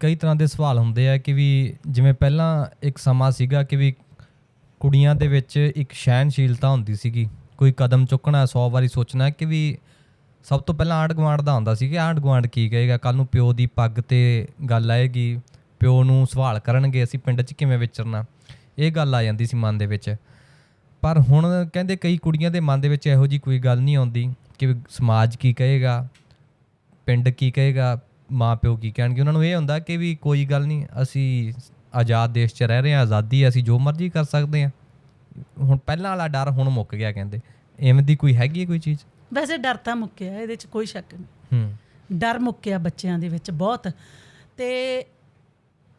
ਕਈ ਤਰ੍ਹਾਂ ਦੇ ਸਵਾਲ ਹੁੰਦੇ ਆ ਕਿ ਵੀ ਜਿਵੇਂ ਪਹਿਲਾਂ ਇੱਕ ਸਮਾਂ ਸੀਗਾ ਕਿ ਵੀ ਕੁੜੀਆਂ ਦੇ ਵਿੱਚ ਇੱਕ ਸਹਿਨਸ਼ੀਲਤਾ ਹੁੰਦੀ ਸੀਗੀ। ਕੋਈ ਕਦਮ ਚੁੱਕਣਾ 100 ਵਾਰੀ ਸੋਚਣਾ ਕਿ ਵੀ ਸਭ ਤੋਂ ਪਹਿਲਾਂ ਆਂਢ ਗੁਆਂਢ ਦਾ ਹੁੰਦਾ ਸੀ ਕਿ ਆਂਢ ਗੁਆਂਢ ਕੀ ਕਹੇਗਾ ਕੱਲ ਨੂੰ ਪਿਓ ਦੀ ਪੱਗ ਤੇ ਗੱਲ ਆਏਗੀ, ਪਿਓ ਨੂੰ ਸਵਾਲ ਕਰਨਗੇ, ਅਸੀਂ ਪਿੰਡ 'ਚ ਕਿਵੇਂ ਵਿਚਰਨਾ। ਇਹ ਗੱਲ ਆ ਜਾਂਦੀ ਸੀ ਮਨ ਦੇ ਵਿੱਚ। ਪਰ ਹੁਣ ਕਹਿੰਦੇ ਕਈ ਕੁੜੀਆਂ ਦੇ ਮਨ ਦੇ ਵਿੱਚ ਇਹੋ ਜੀ ਕੋਈ ਗੱਲ ਨਹੀਂ ਆਉਂਦੀ ਕਿ ਸਮਾਜ ਕੀ ਕਹੇਗਾ ਪਿੰਡ ਕੀ ਕਹੇਗਾ ਮਾਂ ਪਿਓ ਕੀ ਕਹਿਣਗੇ। ਉਹਨਾਂ ਨੂੰ ਇਹ ਹੁੰਦਾ ਕਿ ਵੀ ਕੋਈ ਗੱਲ ਨਹੀਂ ਅਸੀਂ ਆਜ਼ਾਦ ਦੇਸ਼ 'ਚ ਰਹਿ ਰਹੇ ਹਾਂ ਆਜ਼ਾਦੀ ਹੈ ਅਸੀਂ ਜੋ ਮਰਜ਼ੀ ਕਰ ਸਕਦੇ ਹਾਂ। ਹੁਣ ਪਹਿਲਾਂ ਵਾਲਾ ਡਰ ਹੁਣ ਮੁੱਕ ਗਿਆ ਕਹਿੰਦੇ। ਐਵੇਂ ਦੀ ਕੋਈ ਹੈਗੀ ਹੈ ਕੋਈ ਚੀਜ਼? ਵੈਸੇ ਡਰ ਤਾਂ ਮੁੱਕਿਆ ਇਹਦੇ 'ਚ ਕੋਈ ਸ਼ੱਕ ਨਹੀਂ। ਹੂੰ। ਡਰ ਮੁੱਕਿਆ ਬੱਚਿਆਂ ਦੇ ਵਿੱਚ ਬਹੁਤ। ਤੇ